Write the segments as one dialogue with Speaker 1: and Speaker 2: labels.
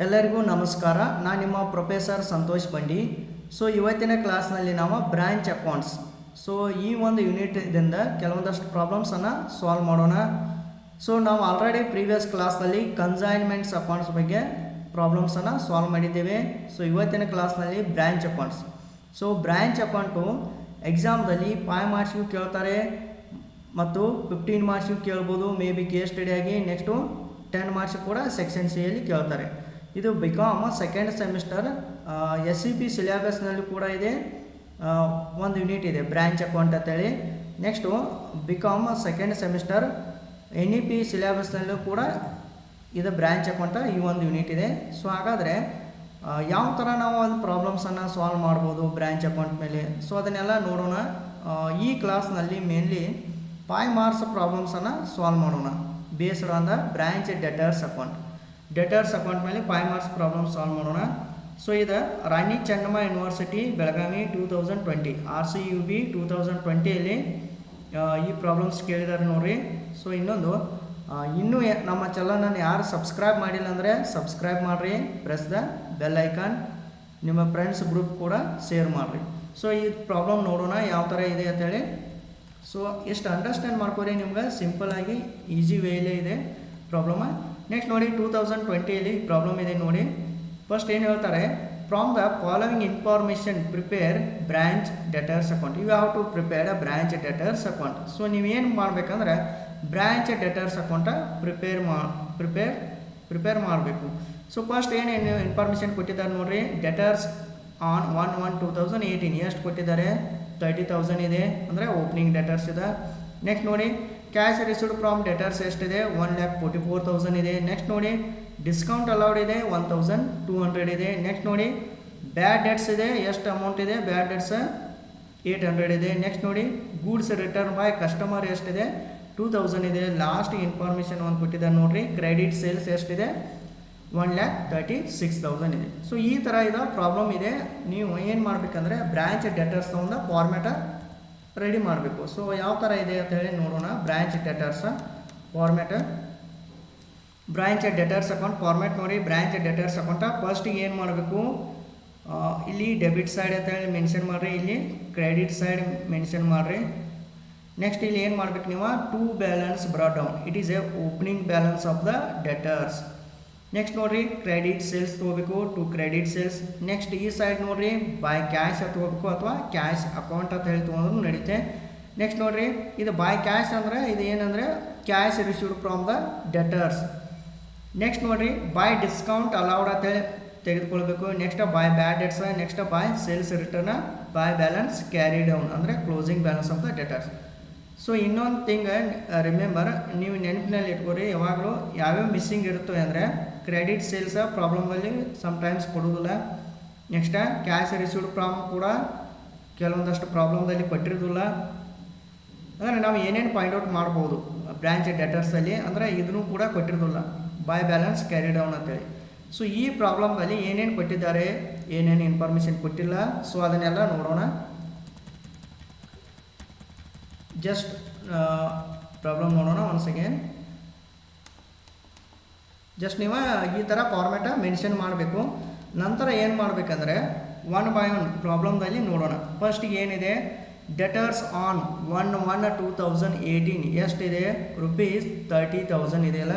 Speaker 1: ಎಲ್ಲರಿಗೂ ನಮಸ್ಕಾರ. ನಾನು ನಿಮ್ಮ ಪ್ರೊಫೆಸರ್ ಸಂತೋಷ್ ಬಂಡಿ. ಸೊ, ಇವತ್ತಿನ ಕ್ಲಾಸ್ನಲ್ಲಿ ನಾವು ಬ್ರ್ಯಾಂಚ್ ಅಕೌಂಟ್ಸ್. ಸೊ, ಈ ಒಂದು ಯೂನಿಟ್ದಿಂದ ಕೆಲವೊಂದಷ್ಟು ಪ್ರಾಬ್ಲಮ್ಸನ್ನು ಸಾಲ್ವ್ ಮಾಡೋಣ. ಸೊ, ನಾವು ಆಲ್ರೆಡಿ ಪ್ರೀವಿಯಸ್ ಕ್ಲಾಸ್ನಲ್ಲಿ ಕನ್ಸೈನ್ಮೆಂಟ್ಸ್ ಅಕೌಂಟ್ಸ್ ಬಗ್ಗೆ ಪ್ರಾಬ್ಲಮ್ಸನ್ನು ಸಾಲ್ವ್ ಮಾಡಿದ್ದೇವೆ. ಸೊ, ಇವತ್ತಿನ ಕ್ಲಾಸ್ನಲ್ಲಿ branch accounts. So branch account ಎಕ್ಸಾಮ್ದಲ್ಲಿ five ಮಾರ್ಕ್ಸ್ಗೂ ಕೇಳ್ತಾರೆ ಮತ್ತು ಫಿಫ್ಟೀನ್ ಮಾರ್ಕ್ಸ್ಗೂ ಕೇಳ್ಬೋದು. ಮೇ ಬಿ ಕೇಸ್ ಸ್ಟಡಿಯಾಗಿ ನೆಕ್ಸ್ಟು ಟೆನ್ ಮಾರ್ಕ್ಸ್ ಕೂಡ ಸೆಕ್ಷನ್ ಸಿಯಲ್ಲಿ ಕೇಳ್ತಾರೆ. ಇದು B Com second semester S C P ಸಿಲೆಬಸ್ನಲ್ಲಿ ಕೂಡ ಇದೆ. ಒಂದು ಯೂನಿಟ್ ಇದೆ ಬ್ರ್ಯಾಂಚ್ ಅಕೌಂಟ್ ಅಂತೇಳಿ. Next B Com second semester N E P ಸಿಲೆಬಸ್ನಲ್ಲೂ ಕೂಡ ಇದು ಬ್ರ್ಯಾಂಚ್ ಅಕೌಂಟ ಈ ಒಂದು ಯೂನಿಟ್ ಇದೆ. ಸೊ ಹಾಗಾದರೆ ಯಾವ ಥರ ನಾವು ಒಂದು ಪ್ರಾಬ್ಲಮ್ಸನ್ನು ಸಾಲ್ವ್ ಮಾಡ್ಬೋದು ಬ್ರ್ಯಾಂಚ್ ಅಕೌಂಟ್ ಮೇಲೆ? ಸೊ ಅದನ್ನೆಲ್ಲ ನೋಡೋಣ. ಈ ಕ್ಲಾಸ್ನಲ್ಲಿ ಮೇನ್ಲಿ ಫೈ ಮಾರ್ಕ್ಸ್ ಪ್ರಾಬ್ಲಮ್ಸನ್ನು ಸಾಲ್ವ್ ಮಾಡೋಣ. Based on branch debtors account debtors account ಮೇಲೆ ಫೈವ್ ಮಾರ್ಕ್ಸ್ ಪ್ರಾಬ್ಲಮ್ ಸಾಲ್ವ್ ಮಾಡೋಣ. ಸೊ ಇದು Rani Chennamma university Belagavi two thousand twenty R C U B two thousand ಟ್ವೆಂಟಿಯಲ್ಲಿ ಈ ಪ್ರಾಬ್ಲಮ್ಸ್ ಕೇಳಿದ್ದಾರೆ ನೋಡ್ರಿ. ಸೊ ಇನ್ನೊಂದು ಇನ್ನೂ ನಮ್ಮ ಚಾನಲನ್ನು ಯಾರು ಸಬ್ಸ್ಕ್ರೈಬ್ ಮಾಡಿಲ್ಲ ಅಂದರೆ ಸಬ್ಸ್ಕ್ರೈಬ್ ಮಾಡಿರಿ. ಪ್ರೆಸ್ ದ ಬೆಲ್ ಐಕಾನ್ ನಿಮ್ಮ ಫ್ರೆಂಡ್ಸ್ ಗ್ರೂಪ್ ಕೂಡ ಶೇರ್ ಮಾಡಿರಿ. ಸೊ ಈ ಪ್ರಾಬ್ಲಮ್ ನೋಡೋಣ ಯಾವ ಥರ ಇದೆ ಅಂತೇಳಿ ಸೊ ಎಷ್ಟು ಅಂಡರ್ಸ್ಟ್ಯಾಂಡ್ ಮಾಡ್ಕೋರಿ ನಿಮ್ಗೆ? ಸಿಂಪಲಾಗಿ ಈಸಿ ವೇಲೇ ಇದೆ. ಪ್ರಾಬ್ಲಮ ನೆಕ್ಸ್ಟ್ ನೋಡಿ ಟೂ ತೌಸಂಡ್ ಟ್ವೆಂಟಿಯಲ್ಲಿ ಪ್ರಾಬ್ಲಮ್ ಇದೆ ನೋಡಿ. ಫಸ್ಟ್ ಏನು ಹೇಳ್ತಾರೆ? From the following information prepare branch debtors account you have to prepare a branch debtors account so ನೀವೇನು ಮಾಡಬೇಕಂದ್ರೆ ಬ್ರ್ಯಾಂಚ್ ಡೆಟರ್ಸ್ ಅಕೌಂಟ ಪ್ರಿಪೇರ್ ಮಾ ಪ್ರಿಪೇರ್ ಪ್ರಿಪೇರ್ ಮಾಡಬೇಕು. ಸೊ ಫಸ್ಟ್ ಏನೇನು ಇನ್ಫಾರ್ಮೇಷನ್ ಕೊಟ್ಟಿದ್ದಾರೆ ನೋಡಿರಿ? Debtors on one one two thousand eighteen ಎಷ್ಟು ಕೊಟ್ಟಿದ್ದಾರೆ? Thirty thousand ಇದೆ. ಅಂದರೆ ಓಪನಿಂಗ್ ಡೆಟರ್ಸ್ ಇದೆ. ನೆಕ್ಸ್ಟ್ ನೋಡಿ ಕ್ಯಾಶ್ ರಿಸೀವ್ಡ್ ಫ್ರಾಮ್ ಡೆಟರ್ಸ್ ಎಷ್ಟಿದೆ? One lakh forty four thousand ಇದೆ. ನೆಕ್ಸ್ಟ್ ನೋಡಿ ಡಿಸ್ಕೌಂಟ್ ಅಲೌಡ್ ಇದೆ ಒನ್ ತೌಸಂಡ್ ಟೂ ಹಂಡ್ರೆಡ್ ಇದೆ. ನೆಕ್ಸ್ಟ್ ನೋಡಿ ಬ್ಯಾಡ್ ಡೆಟ್ಸ್ ಇದೆ, ಎಷ್ಟು ಅಮೌಂಟ್ ಇದೆ? ಬ್ಯಾಡ್ ಡೆಟ್ಸ್ ಏಯ್ಟ್ ಹಂಡ್ರೆಡ್ ಇದೆ. ನೆಕ್ಸ್ಟ್ ನೋಡಿ ಗೂಡ್ಸ್ ರಿಟರ್ನ್ ಬಾಯ್ ಕಸ್ಟಮರ್ ಎಷ್ಟಿದೆ? ಟೂ ತೌಸಂಡ್ ಇದೆ. ಲಾಸ್ಟ್ ಇನ್ಫಾರ್ಮೇಷನ್ ಒಂದು ಕೊಟ್ಟಿದ್ದಾರೆ ನೋಡಿರಿ. ಕ್ರೆಡಿಟ್ ಸೇಲ್ಸ್ ಎಷ್ಟಿದೆ? One lakh thirty six thousand ಇದೆ. ಸೊ ಈ ಥರ ಇದು ಪ್ರಾಬ್ಲಮ್ ಇದೆ. ನೀವು ಏನು ಮಾಡಬೇಕಂದ್ರೆ ಬ್ರ್ಯಾಂಚ್ ಡೆಟರ್ಸ್ ಒಂದು ಫಾರ್ಮ್ಯಾಟ ರೆಡಿ ಮಾಡಬೇಕು. ಸೊ ಯಾವ ಥರ ಇದೆ ಅಂತ ಹೇಳಿ ನೋಡೋಣ. Branch debtors format branch debtors account format ನೋಡಿ. ಬ್ರ್ಯಾಂಚ್ ಡೆಟರ್ಸ್ ಅಕೌಂಟ ಫಸ್ಟಿಗೆ ಏನು ಮಾಡಬೇಕು? ಇಲ್ಲಿ ಡೆಬಿಟ್ ಸೈಡ್ ಅಂತ ಹೇಳಿ ಮೆನ್ಷನ್ ಮಾಡಿರಿ. ಇಲ್ಲಿ ಕ್ರೆಡಿಟ್ ಸೈಡ್ ಮೆನ್ಷನ್ ಮಾಡಿರಿ. ನೆಕ್ಸ್ಟ್ ಇಲ್ಲಿ ಏನು ಮಾಡ್ಬೇಕು ನೀವು? To balance brought down it is a opening balance of the debtors next ನೋಡ್ರಿ ಕ್ರೆಡಿಟ್ ಸೇಲ್ಸ್ ತೊಗೋಬೇಕು ಟು ಕ್ರೆಡಿಟ್ ಸೇಲ್ಸ್ ನೆಕ್ಸ್ಟ್ ಈ ಸೈಡ್ ನೋಡ್ರಿ ಬೈ ಕ್ಯಾಶ್ ತೊಗೋಬೇಕು ಅಥವಾ ಕ್ಯಾಶ್ ಅಕೌಂಟ್ ಅಂತ ಹೇಳಿ ತೊಗೊಂಡ್ರು ನಡೀತೆ. ನೆಕ್ಸ್ಟ್ ನೋಡ್ರಿ, ಇದು ಬೈ ಕ್ಯಾಶ್ ಅಂದರೆ ಇದು ಏನಂದರೆ cash received from the debtors next ನೋಡ್ರಿ ಬೈ ಡಿಸ್ಕೌಂಟ್ ಅಲೌಡ್ ಅಂತೇಳಿ ತೆಗೆದುಕೊಳ್ಬೇಕು. Next by bad debts next by sales return by balance carry down ಅಂದರೆ closing balance of the debtors so ಇನ್ನೊಂದು ಥಿಂಗ್ ರಿಮೆಂಬರ್ ನೀವು ನೆನಪಿನಲ್ಲಿ ಇಟ್ಕೊರಿ ಯಾವಾಗಲೂ ಯಾವ್ಯಾವ ಮಿಸ್ಸಿಂಗ್ ಇರುತ್ತೆ ಅಂದರೆ ಕ್ರೆಡಿಟ್ ಸೇಲ್ಸ್ ಪ್ರಾಬ್ಲಮಲ್ಲಿ ಸಮ್ಟೈಮ್ಸ್ ಕೊಡೋದಿಲ್ಲ. ನೆಕ್ಸ್ಟ್ ಕ್ಯಾಶ್ ರಿಸೀವ್ಡ್ ಪ್ರಾಬ್ಲಮ್ ಕೂಡ ಕೆಲವೊಂದಷ್ಟು ಪ್ರಾಬ್ಲಮ್ದಲ್ಲಿ ಕೊಟ್ಟಿರೋದಿಲ್ಲ. ಅಂದರೆ ನಾವು ಏನೇನು ಪಾಯಿಂಟ್ ಔಟ್ ಮಾಡ್ಬೋದು ಬ್ರ್ಯಾಂಚ್ ಡೆಟರ್ಸಲ್ಲಿ ಅಂದರೆ ಇದನ್ನು ಕೂಡ ಕೊಟ್ಟಿರೋದಿಲ್ಲ. ಬೈ ಬ್ಯಾಲೆನ್ಸ್ ಕ್ಯಾರಿ ಡೌನ್ ಅಂತೇಳಿ. ಸೊ ಈ ಪ್ರಾಬ್ಲಮ್ದಲ್ಲಿ ಏನೇನು ಕೊಟ್ಟಿದ್ದಾರೆ, ಏನೇನು ಇನ್ಫಾರ್ಮೇಷನ್ ಕೊಟ್ಟಿಲ್ಲ ಸೊ ಅದನ್ನೆಲ್ಲ ನೋಡೋಣ. ಜಸ್ಟ್ ಪ್ರಾಬ್ಲಮ್ ನೋಡೋಣ ಒನ್ಸ್ ಅಗೇನ್ ಜಸ್ಟ್ ನೀವು ಈ ಥರ ಫಾರ್ಮ್ಯಾಟ ಮೆನ್ಷನ್ ಮಾಡಬೇಕು. ನಂತರ ಏನು ಮಾಡಬೇಕಂದ್ರೆ ಒನ್ ಬೈ ಒನ್ ಪ್ರಾಬ್ಲಮ್ದಲ್ಲಿ ನೋಡೋಣ. ಫಸ್ಟ್ ಏನಿದೆ? Debtors on one one two thousand eighteen ಎಷ್ಟಿದೆ? ರುಪೀಸ್ ತರ್ಟಿ ತೌಸಂಡ್ ಇದೆಯಲ್ಲ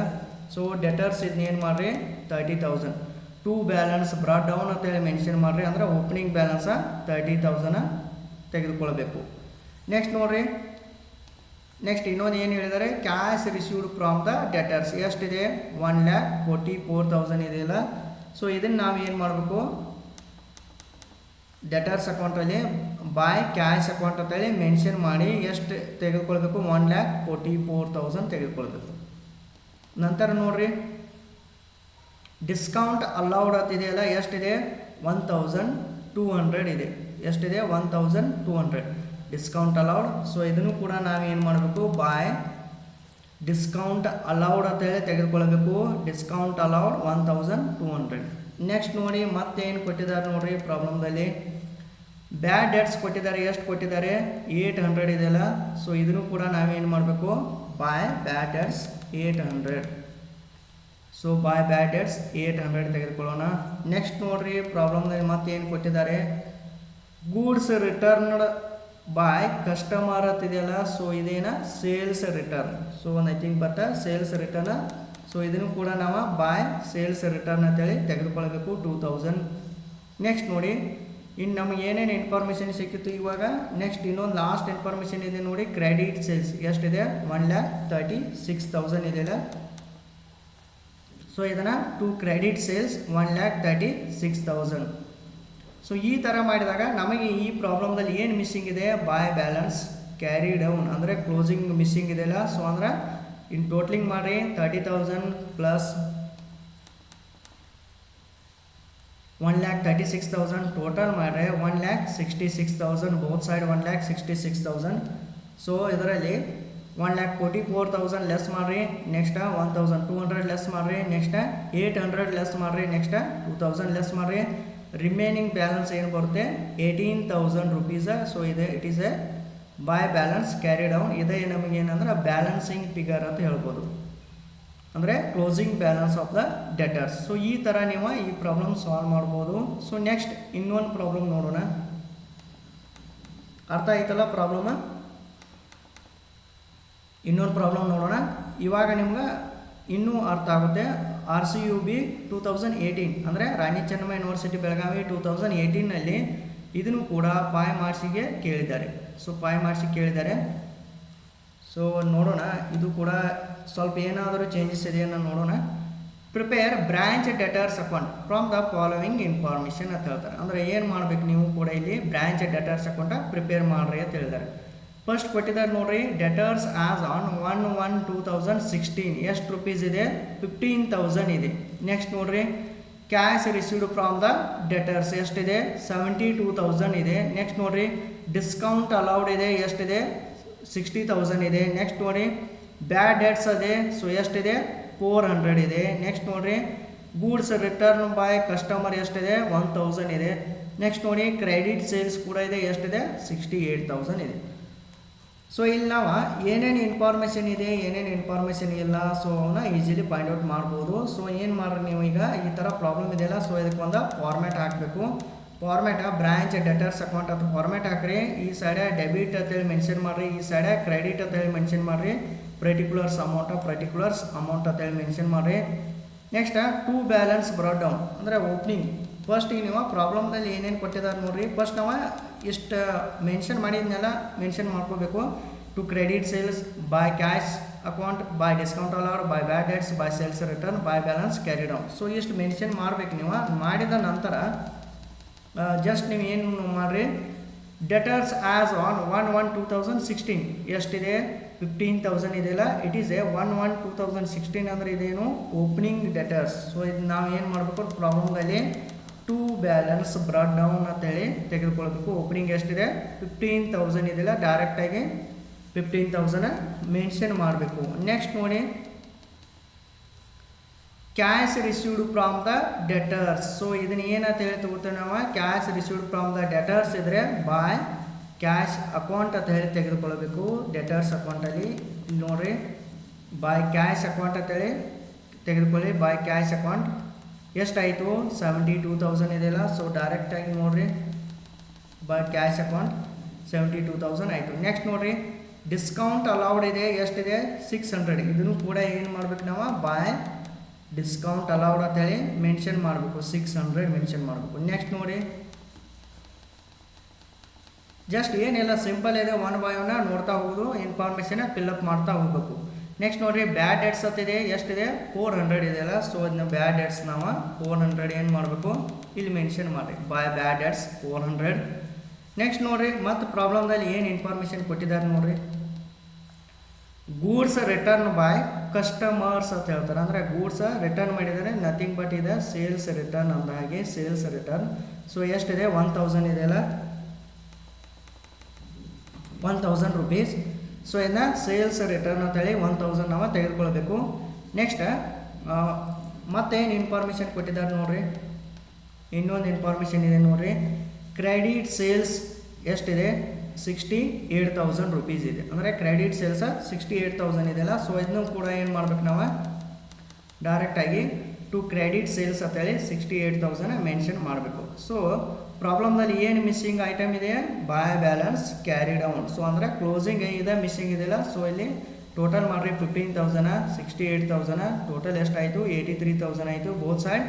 Speaker 1: ಸೊ ಡೆಟರ್ಸ್ ಇದನ್ನ ಏನು ಮಾಡಿರಿ? Thirty thousand to balance brought down ಅಂತೇಳಿ ಮೆನ್ಷನ್ ಮಾಡಿರಿ. ಅಂದರೆ ಓಪನಿಂಗ್ ಬ್ಯಾಲೆನ್ಸ ತರ್ಟಿ ತೌಸಂಡ ತೆಗೆದುಕೊಳ್ಬೇಕು. ನೆಕ್ಸ್ಟ್ ನೋಡಿರಿ. ನೆಕ್ಸ್ಟ್ ಇನ್ನೊಂದು ಏನು ಹೇಳಿದರೆ? Cash received from the debtors ಎಷ್ಟಿದೆ? One lakh forty four thousand ಇದೆಯಲ್ಲ ಸೊ ಇದನ್ನು ನಾವು ಏನು ಮಾಡಬೇಕು? ಡೆಟರ್ಸ್ ಅಕೌಂಟಲ್ಲಿ ಬೈ ಕ್ಯಾಶ್ ಅಕೌಂಟ್ ಅಂತೇಳಿ ಮೆನ್ಷನ್ ಮಾಡಿ ಎಷ್ಟು ತೆಗೆದುಕೊಳ್ಬೇಕು? One lakh forty four thousand ತೆಗೆದುಕೊಳ್ಬೇಕು. ನಂತರ ನೋಡ್ರಿ. ಡಿಸ್ಕೌಂಟ್ ಅಲೌಡ್ ಅಂತಿದೆಯಲ್ಲ ಎಷ್ಟಿದೆ? ಒನ್ ತೌಸಂಡ್ ಟೂ ಹಂಡ್ರೆಡ್ ಇದೆ. ಎಷ್ಟಿದೆ? One thousand two hundred discount allowed so ಇದನ್ನು ಕೂಡ ನಾವೇನು ಮಾಡಬೇಕು? ಬಾಯ್ ಡಿಸ್ಕೌಂಟ್ ಅಲೌಡ್ ಅಂತೇಳಿ ತೆಗೆದುಕೊಳ್ಬೇಕು discount allowed one thousand two hundred next ನೋಡಿ, ಮತ್ತೇನು ಕೊಟ್ಟಿದ್ದಾರೆ ನೋಡಿರಿ ಪ್ರಾಬ್ಲಮ್ದಲ್ಲಿ? ಬ್ಯಾಡ್ ಡೆಟ್ಸ್ ಕೊಟ್ಟಿದ್ದಾರೆ, ಎಷ್ಟು ಕೊಟ್ಟಿದ್ದಾರೆ? ಏಯ್ಟ್ ಹಂಡ್ರೆಡ್ ಇದೆಯಲ್ಲ ಸೊ ಇದನ್ನು ಕೂಡ ನಾವೇನು ಮಾಡಬೇಕು? By bad debts eight hundred so by bad debts eight hundred ತೆಗೆದುಕೊಳ್ಳೋಣ. ನೆಕ್ಸ್ಟ್ ನೋಡಿರಿ, ಪ್ರಾಬ್ಲಮ್ದಲ್ಲಿ ಮತ್ತೆ ಏನು ಕೊಟ್ಟಿದ್ದಾರೆ? ಗೂಡ್ಸ್ ರಿಟರ್ನ್ಡ್ ಬಾಯ್ ಕಸ್ಟಮರ್ ಅಂತಿದೆಯಲ್ಲ ಸೊ ಇದೇನ sales return so nothing but sales return so ಇದನ್ನು ಕೂಡ ನಾವು ಬಾಯ್ ಸೇಲ್ಸ್ ರಿಟರ್ನ್ ಅಂತೇಳಿ ತೆಗೆದುಕೊಳ್ಬೇಕು ಟೂ ತೌಸಂಡ್ ನೆಕ್ಸ್ಟ್ ನೋಡಿ ಇನ್ನು ನಮಗೆ ಏನೇನು ಇನ್ಫಾರ್ಮೇಷನ್ ಸಿಕ್ಕಿತ್ತು ಇವಾಗ? ನೆಕ್ಸ್ಟ್ ಇನ್ನೊಂದು ಲಾಸ್ಟ್ ಇನ್ಫಾರ್ಮೇಷನ್ ಇದೆ ನೋಡಿ ಕ್ರೆಡಿಟ್ ಸೇಲ್ಸ್ ಎಷ್ಟಿದೆ? One lakh thirty six thousand ಇದೆಯಲ್ಲ ಸೊ ಇದನ್ನು to credit sales one lakh thirty six thousand so ಈ ಥರ ಮಾಡಿದಾಗ ನಮಗೆ ಈ ಪ್ರಾಬ್ಲಮ್ದಲ್ಲಿ ಏನು ಮಿಸ್ಸಿಂಗ್ ಇದೆ? ಬಾಯ್ ಬ್ಯಾಲೆನ್ಸ್ ಕ್ಯಾರಿ ಡೌನ್ ಅಂದರೆ ಕ್ಲೋಸಿಂಗ್ ಮಿಸ್ಸಿಂಗ್ ಇದೆಯಲ್ಲ ಸೊ ಅಂದ್ರೆ ಇನ್ ಟೋಟ್ಲಿಂಗ್ ಮಾಡಿರಿ thirty thousand plus one lakh thirty six thousand total ಮಾಡಿದ್ರೆ one lakh sixty six thousand both side one lakh sixty six thousand so ಇದರಲ್ಲಿ one lakh forty four thousand less ಮಾಡಿರಿ next one thousand two hundred less ಮಾಡಿರಿ next eight hundred less ಮಾಡಿರಿ next two thousand less ಮಾಡಿರಿ. Remaining balance ಏನು ಬರುತ್ತೆ? Eighteen thousand rupees so ಇದೆ it is a by balance carry down ಇದೇ ನಮಗೆ ಏನಂದ್ರೆ ಬ್ಯಾಲೆನ್ಸಿಂಗ್ ಫಿಗರ್ ಅಂತ ಹೇಳ್ಬೋದು. ಅಂದರೆ closing balance of the debtors so ಈ ಥರ ನೀವು ಈ ಪ್ರಾಬ್ಲಮ್ ಸಾಲ್ವ್ ಮಾಡ್ಬೋದು. ಸೊ ನೆಕ್ಸ್ಟ್ ಇನ್ನೊಂದು ಪ್ರಾಬ್ಲಮ್ ನೋಡೋಣ. ಅರ್ಥ ಆಯ್ತಲ್ಲ ಪ್ರಾಬ್ಲಮ್ ಇನ್ನೊಂದು ಪ್ರಾಬ್ಲಮ್ ನೋಡೋಣ. ಇವಾಗ ನಿಮ್ಗೆ ಇನ್ನೂ ಅರ್ಥ ಆಗುತ್ತೆ. R C U B two thousand eighteen ಅಂದರೆ Rani Chennamma university Belagavi two thousand ಏಯ್ಟೀನಲ್ಲಿ ಇದನ್ನು ಕೂಡ ಪಾಯ್ ಮಾರ್ಕ್ಸಿಗೆ ಕೇಳಿದ್ದಾರೆ. ಸೊ ಪಾಯ್ ಮಾರ್ಕ್ಸಿಗೆ ಕೇಳಿದ್ದಾರೆ. ಸೊ ನೋಡೋಣ. ಇದು ಕೂಡ ಸ್ವಲ್ಪ ಏನಾದರೂ ಚೇಂಜಸ್ ಇದೆಯನ್ನ ನೋಡೋಣ. Prepare branch debtors account from the following information ಅಂತ ಹೇಳ್ತಾರೆ. ಅಂದರೆ ಏನು ಮಾಡಬೇಕು ನೀವು ಕೂಡ ಇಲ್ಲಿ ಬ್ರ್ಯಾಂಚ್ ಡೆಟರ್ಸ್ ಅಕೌಂಟ ಪ್ರಿಪೇರ್ ಮಾಡ್ರಿ ಅಂತ ಹೇಳಿದ್ದಾರೆ. ಫಸ್ಟ್ ಕೊಟ್ಟಿದ್ದಾರೆ ನೋಡ್ರಿ debtors as on one one two thousand sixteen ಎಷ್ಟು ರುಪೀಸ್ ಇದೆ? ಫಿಫ್ಟೀನ್ ತೌಸಂಡ್ ಇದೆ. ನೆಕ್ಸ್ಟ್ ನೋಡ್ರಿ cash received from the debtors ಎಷ್ಟಿದೆ? ಸೆವೆಂಟಿ ಟೂ ತೌಸಂಡ್ ಇದೆ. ನೆಕ್ಸ್ಟ್ ನೋಡ್ರಿ ಡಿಸ್ಕೌಂಟ್ ಅಲೌಡ್ ಇದೆ, ಎಷ್ಟಿದೆ? ಸಿಕ್ಸ್ಟಿ ತೌಸಂಡ್ ಇದೆ. ನೆಕ್ಸ್ಟ್ ನೋಡಿ ಬ್ಯಾಡ್ ಡೆಟ್ಸ್ ಅದೇ ಸೊ ಎಷ್ಟಿದೆ? ಫೋರ್ ಹಂಡ್ರೆಡ್ ಇದೆ. ನೆಕ್ಸ್ಟ್ ನೋಡ್ರಿ ಗೂಡ್ಸ್ ರಿಟರ್ನ್ ಬೈ ಕಸ್ಟಮರ್ ಎಷ್ಟಿದೆ? ಒನ್ ತೌಸಂಡ್ ಇದೆ. ನೆಕ್ಸ್ಟ್ ನೋಡಿ ಕ್ರೆಡಿಟ್ ಸೇಲ್ಸ್ ಕೂಡ ಇದೆ, ಎಷ್ಟಿದೆ? ಸಿಕ್ಸ್ಟಿ ಏಯ್ಟ್ ತೌಸಂಡ್ ಇದೆ. ಸೊ ಇಲ್ಲಿ ನಾವು ಏನೇನು ಇನ್ಫಾರ್ಮೇಷನ್ ಇದೆ, ಏನೇನು ಇನ್ಫಾರ್ಮೇಷನ್ ಇಲ್ಲ ಸೊ ಅವನ್ನ ಈಸಿಲಿ ಫೈಂಡ್ ಔಟ್ ಮಾಡ್ಬೋದು. ಸೊ ಏನು ಮಾಡ್ರಿ ನೀವು ಈಗ? ಈ ಥರ ಪ್ರಾಬ್ಲಮ್ ಇದೆಯಲ್ಲ ಸೊ ಇದಕ್ಕೆ ಒಂದು ಫಾರ್ಮ್ಯಾಟ್ ಹಾಕಬೇಕು. ಫಾರ್ಮ್ಯಾಟ್ ಬ್ರಾಂಚ್ ಡೆಟರ್ಸ್ ಅಕೌಂಟ್ ಅಂತ ಫಾರ್ಮ್ಯಾಟ್ ಹಾಕ್ರಿ. ಈ ಸೈಡೆ ಡೆಬಿಟ್ ಅಂತೇಳಿ ಮೆನ್ಷನ್ ಮಾಡಿರಿ. ಈ ಸೈಡೆ ಕ್ರೆಡಿಟ್ ಅಂತೇಳಿ ಮೆನ್ಷನ್ ಮಾಡಿರಿ. ಪರ್ಟಿಕ್ಯುಲರ್ಸ್ ಅಮೌಂಟ್ ಪರ್ಟಿಕ್ಯುಲರ್ಸ್ ಅಮೌಂಟ್ ಅಂತೇಳಿ ಮೆನ್ಷನ್ ಮಾಡಿರಿ. Next to balance brought down ಅಂದರೆ ಓಪನಿಂಗ್ ಫಸ್ಟ್ ಈಗ ನೀವು ಪ್ರಾಬ್ಲಮ್ದಲ್ಲಿ ಏನೇನು ಕೊಟ್ಟಿದ್ದಾರೆ ನೋಡ್ರಿ. ಫಸ್ಟ್ ನಾವು ಇಷ್ಟು ಮೆನ್ಷನ್ ಮಾಡಿದ್ನೆಲ್ಲ ಮೆನ್ಷನ್ ಮಾಡ್ಕೋಬೇಕು. To credit sales by cash account by discount allowed by bad debts by sales return by balance carry down so ಇಷ್ಟು ಮೆನ್ಷನ್ ಮಾಡಬೇಕು ನೀವು. ಮಾಡಿದ ನಂತರ ಜಸ್ಟ್ ನೀವು ಏನು ಮಾಡಿರಿ? Debtors as on one one two thousand sixteen ಎಷ್ಟಿದೆ ಫಿಫ್ಟೀನ್ ತೌಸಂಡ್ ಇದೆಯಲ್ಲ. It is a one one two thousand sixteen ಅಂದರೆ ಇದೇನು? ಓಪನಿಂಗ್ ಡೆಟರ್ಸ್ ಸೊ ಇದು ನಾವು ಏನು ಮಾಡಬೇಕು? ಪ್ರಾಬ್ಲಮ್ದಲ್ಲಿ ಟೂ ಬ್ಯಾಲೆನ್ಸ್ ಬ್ರಾಡ್ ಡೌನ್ ಅಂತೇಳಿ ತೆಗೆದುಕೊಳ್ಬೇಕು ಓಪನಿಂಗ್ ಎಷ್ಟಿದೆ? ಫಿಫ್ಟೀನ್ ತೌಸಂಡ್ ಇದೆಯಲ್ಲ ಡೈರೆಕ್ಟಾಗಿ ಫಿಫ್ಟೀನ್ ತೌಸಂಡ್ ಮೆನ್ಷನ್ ಮಾಡಬೇಕು. ನೆಕ್ಸ್ಟ್ ನೋಡಿ. Cash received from the debtors so ಇದನ್ನ ಏನಂತ ಹೇಳಿ ತಗೋತೇವೆ ನಾವು? Cash received from the debtors ಇದ್ರೆ ಬಾಯ್ ಕ್ಯಾಶ್ ಅಕೌಂಟ್ ಅಂತ ಹೇಳಿ ತೆಗೆದುಕೊಳ್ಬೇಕು ಡೆಟರ್ಸ್ ಅಕೌಂಟಲ್ಲಿ ನೋಡ್ರಿ. ಬಾಯ್ ಕ್ಯಾಶ್ ಅಕೌಂಟ್ ಅಂತೇಳಿ ತೆಗೆದುಕೊಳ್ಳಿ. ಬಾಯ್ ಕ್ಯಾಶ್ ಅಕೌಂಟ್ ಎಷ್ಟಾಯಿತು? ಸೆವೆಂಟಿ ಟೂ ತೌಸಂಡ್ ಇದೆಯಲ್ಲ ಸೊ ಡೈರೆಕ್ಟಾಗಿ ನೋಡ್ರಿ. ಬ cash account seventy two thousand ಆಯಿತು. ನೆಕ್ಸ್ಟ್ ನೋಡ್ರಿ. ಡಿಸ್ಕೌಂಟ್ ಅಲೌಡ್ ಇದೆ. ಎಷ್ಟಿದೆ? ಸಿಕ್ಸ್ ಹಂಡ್ರೆಡ್ ಇದನ್ನು ಕೂಡ ಏನು ಮಾಡ್ಬೇಕು ನಾವು? ಬಾಯ್ ಡಿಸ್ಕೌಂಟ್ ಅಲೌಡ್ ಅಂತೇಳಿ ಮೆನ್ಷನ್ ಮಾಡಬೇಕು. ಸಿಕ್ಸ್ ಹಂಡ್ರೆಡ್ ಮೆನ್ಷನ್ ಮಾಡಬೇಕು. ನೆಕ್ಸ್ಟ್ ನೋಡಿ ಜಸ್ಟ್ ಏನಿಲ್ಲ ಸಿಂಪಲ್ ಇದೆ. ಒನ್ ಬೈ ಒನ್ ನೋಡ್ತಾ ಹೋಗೋದು. ಇನ್ಫಾರ್ಮೇಷನ್ ಫಿಲ್ಅಪ್ ಮಾಡ್ತಾ ಹೋಗ್ಬೇಕು. ನೆಕ್ಸ್ಟ್ ನೋಡ್ರಿ ಬ್ಯಾಡ್ ಡೇಟ್ಸ್ ಅಂತಿದೆ ಎಷ್ಟಿದೆ? ಫೋರ್ ಹಂಡ್ರೆಡ್ ಇದೆಯಲ್ಲ ಸೊ ಅದನ್ನ ಬ್ಯಾಡ್ ಡೇಟ್ಸ್ ನಾವು ಫೋರ್ ಹಂಡ್ರೆಡ್ ಏನು ಮಾಡಬೇಕು? ಇಲ್ಲಿ ಮೆನ್ಷನ್ ಮಾಡಿರಿ by bad debts four hundred next ನೋಡ್ರಿ, ಮತ್ತು ಪ್ರಾಬ್ಲಮ್ದಲ್ಲಿ ಏನು ಇನ್ಫಾರ್ಮೇಷನ್ ಕೊಟ್ಟಿದ್ದಾರೆ ನೋಡ್ರಿ? ಗೂಡ್ಸ್ ರಿಟರ್ನ್ ಬೈ ಕಸ್ಟಮರ್ಸ್ ಅಂತ ಹೇಳ್ತಾರೆ. ಅಂದರೆ ಗೂಡ್ಸ್ ರಿಟರ್ನ್ ಮಾಡಿದರೆ ನಥಿಂಗ್ ಬಟ್ ಇದೆ ಸೇಲ್ಸ್ ರಿಟರ್ನ್ ಅಂದ ಹಾಗೆ ಸೇಲ್ಸ್ ರಿಟರ್ನ್ ಸೊ ಎಷ್ಟಿದೆ? ಒನ್ ತೌಸಂಡ್ ಇದೆಯಲ್ಲ ಒನ್ ತೌಸಂಡ್ ರುಪೀಸ್ ಸೊ ಇದನ್ನ ಸೇಲ್ಸ್ ರಿಟರ್ನ್ ಅಂತೇಳಿ ಒನ್ ತೌಸಂಡ್ ನಾವು ತೆಗೆದುಕೊಳ್ಬೇಕು. ನೆಕ್ಸ್ಟ್ ಮತ್ತೇನು ಇನ್ಫಾರ್ಮೇಷನ್ ಕೊಟ್ಟಿದ್ದಾರೆ ನೋಡ್ರಿ? ಇನ್ನೊಂದು ಇನ್ಫಾರ್ಮೇಷನ್ ಇದೆ ನೋಡ್ರಿ. ಕ್ರೆಡಿಟ್ ಸೇಲ್ಸ್ ಎಷ್ಟಿದೆ? ಸಿಕ್ಸ್ಟಿ ಏಟ್ ತೌಸಂಡ್ ರುಪೀಸ್ ಇದೆ. ಅಂದರೆ credit sales sixty eight thousand ಇದೆಯಲ್ಲ ಸೊ ಇದನ್ನು ಕೂಡ ಏನು ಮಾಡ್ಬೇಕು ನಾವು? ಡೈರೆಕ್ಟಾಗಿ ಟು ಕ್ರೆಡಿಟ್ ಸೇಲ್ಸ್ ಅಂತೇಳಿ ಸಿಕ್ಸ್ಟಿ ಏಯ್ಟ್ ತೌಸಂಡ್ ಮೆನ್ಷನ್ ಮಾಡಬೇಕು. ಸೊ ಪ್ರಾಬ್ಲಮ್ದಲ್ಲಿ ಏನು ಮಿಸ್ಸಿಂಗ್ ಐಟಮ್ ಇದೆ? By balance carry down so ಅಂದರೆ ಕ್ಲೋಸಿಂಗ್ ಇದೆ ಮಿಸ್ಸಿಂಗ್ ಇದೆಯಲ್ಲ ಸೊ ಇಲ್ಲಿ ಟೋಟಲ್ ಮಾಡಿರಿ fifteen thousand sixty eight thousand total ಎಷ್ಟಾಯಿತು? ಏಯ್ಟಿ ತ್ರೀ ತೌಸಂಡ್ ಆಯಿತು both side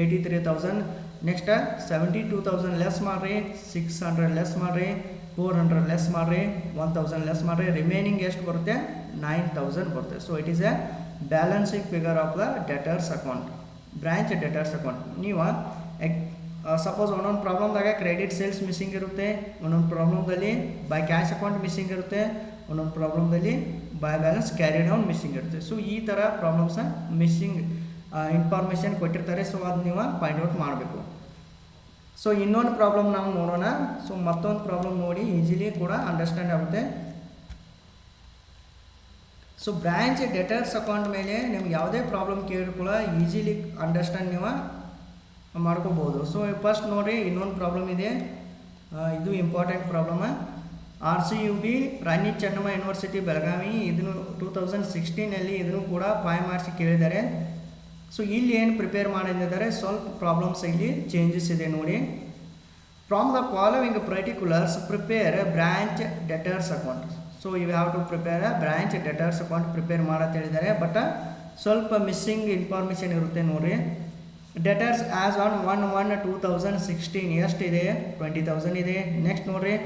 Speaker 1: eighty three thousand next seventy two thousand less ಮಾಡಿರಿ ಸಿಕ್ಸ್ ಹಂಡ್ರೆಡ್ ಲೆಸ್ ಮಾಡಿರಿ four hundred less ಮಾಡಿರಿ ಒನ್ ತೌಸಂಡ್ ಲೆಸ್ ಮಾಡಿರಿ. Remaining ಎಷ್ಟು ಬರುತ್ತೆ? ನೈನ್ ತೌಸಂಡ್ ಬರುತ್ತೆ. So it is a balancing figure of the debtors account branch debtors account ನೀವು suppose ಒಂದೊಂದು ಪ್ರಾಬ್ಲಮ್ದಾಗ ಕ್ರೆಡಿಟ್ ಸೇಲ್ಸ್ ಮಿಸ್ಸಿಂಗ್ ಇರುತ್ತೆ, ಒಂದೊಂದು ಪ್ರಾಬ್ಲಮ್ದಲ್ಲಿ ಬೈ ಕ್ಯಾಶ್ ಅಕೌಂಟ್ ಮಿಸ್ಸಿಂಗ್ ಇರುತ್ತೆ, ಒಂದೊಂದು ಪ್ರಾಬ್ಲಮ್ದಲ್ಲಿ by balance carry down missing ಇರುತ್ತೆ. ಸೊ ಈ ಥರ ಪ್ರಾಬ್ಲಮ್ಸ ಮಿಸ್ಸಿಂಗ್ ಇನ್ಫಾರ್ಮೇಷನ್ ಕೊಟ್ಟಿರ್ತಾರೆ. ಸೊ ಅದು ನೀವು ಫೈಂಡ್ ಔಟ್ ಮಾಡಬೇಕು. ಸೊ ಇನ್ನೊಂದು ಪ್ರಾಬ್ಲಮ್ ನಾವು ನೋಡೋಣ. ಸೊ ಮತ್ತೊಂದು ಪ್ರಾಬ್ಲಮ್ ನೋಡಿ ಈಸಿಲಿ ಕೂಡ ಅಂಡರ್ಸ್ಟ್ಯಾಂಡ್ ಆಗುತ್ತೆ. ಸೊ ಬ್ರ್ಯಾಂಚ್ ಡೆಟರ್ಸ್ ಅಕೌಂಟ್ ಮೇಲೆ ನಿಮ್ಗೆ ಯಾವುದೇ ಪ್ರಾಬ್ಲಮ್ ಕೇಳಿದ್ರು ಕೂಡ ಈಸಿಲಿ ಅಂಡರ್ಸ್ಟ್ಯಾಂಡ್ ನೀವು ಮಾಡ್ಕೋಬೋದು ಸೊ ಫಸ್ಟ್ ನೋಡಿ ಇನ್ನೊಂದು ಪ್ರಾಬ್ಲಮ್ ಇದೆ. ಇದು important problem R C U B Rani Channamma university Belagavi, ಇದನ್ನು ಟೂ ತೌಸಂಡ್ ಸಿಕ್ಸ್ಟೀನಲ್ಲಿ ಇದನ್ನು ಕೂಡ ಫೈವ್ ಮಾರ್ಕ್ಸ್ ಕೇಳಿದ್ದಾರೆ. ಸೊ ಇಲ್ಲಿ ಏನು ಪ್ರಿಪೇರ್ ಮಾಡಿದ್ದಾರೆ? ಸ್ವಲ್ಪ ಪ್ರಾಬ್ಲಮ್ಸ್ ಇಲ್ಲಿ ಚೇಂಜಸ್ ಇದೆ ನೋಡಿ. From the following particulars prepare branch debtors account so you have to prepare branch debtors account prepare ಮಾಡತ್ ಹೇಳಿದ್ದಾರೆ. ಬಟ್ ಸ್ವಲ್ಪ ಮಿಸ್ಸಿಂಗ್ ಇನ್ಫಾರ್ಮೇಷನ್ ಇರುತ್ತೆ ನೋಡಿರಿ debtors as on one one two thousand sixteen ಎಷ್ಟಿದೆ? ಟ್ವೆಂಟಿ ತೌಸಂಡ್ ಇದೆ. Next ನೋಡಿರಿ.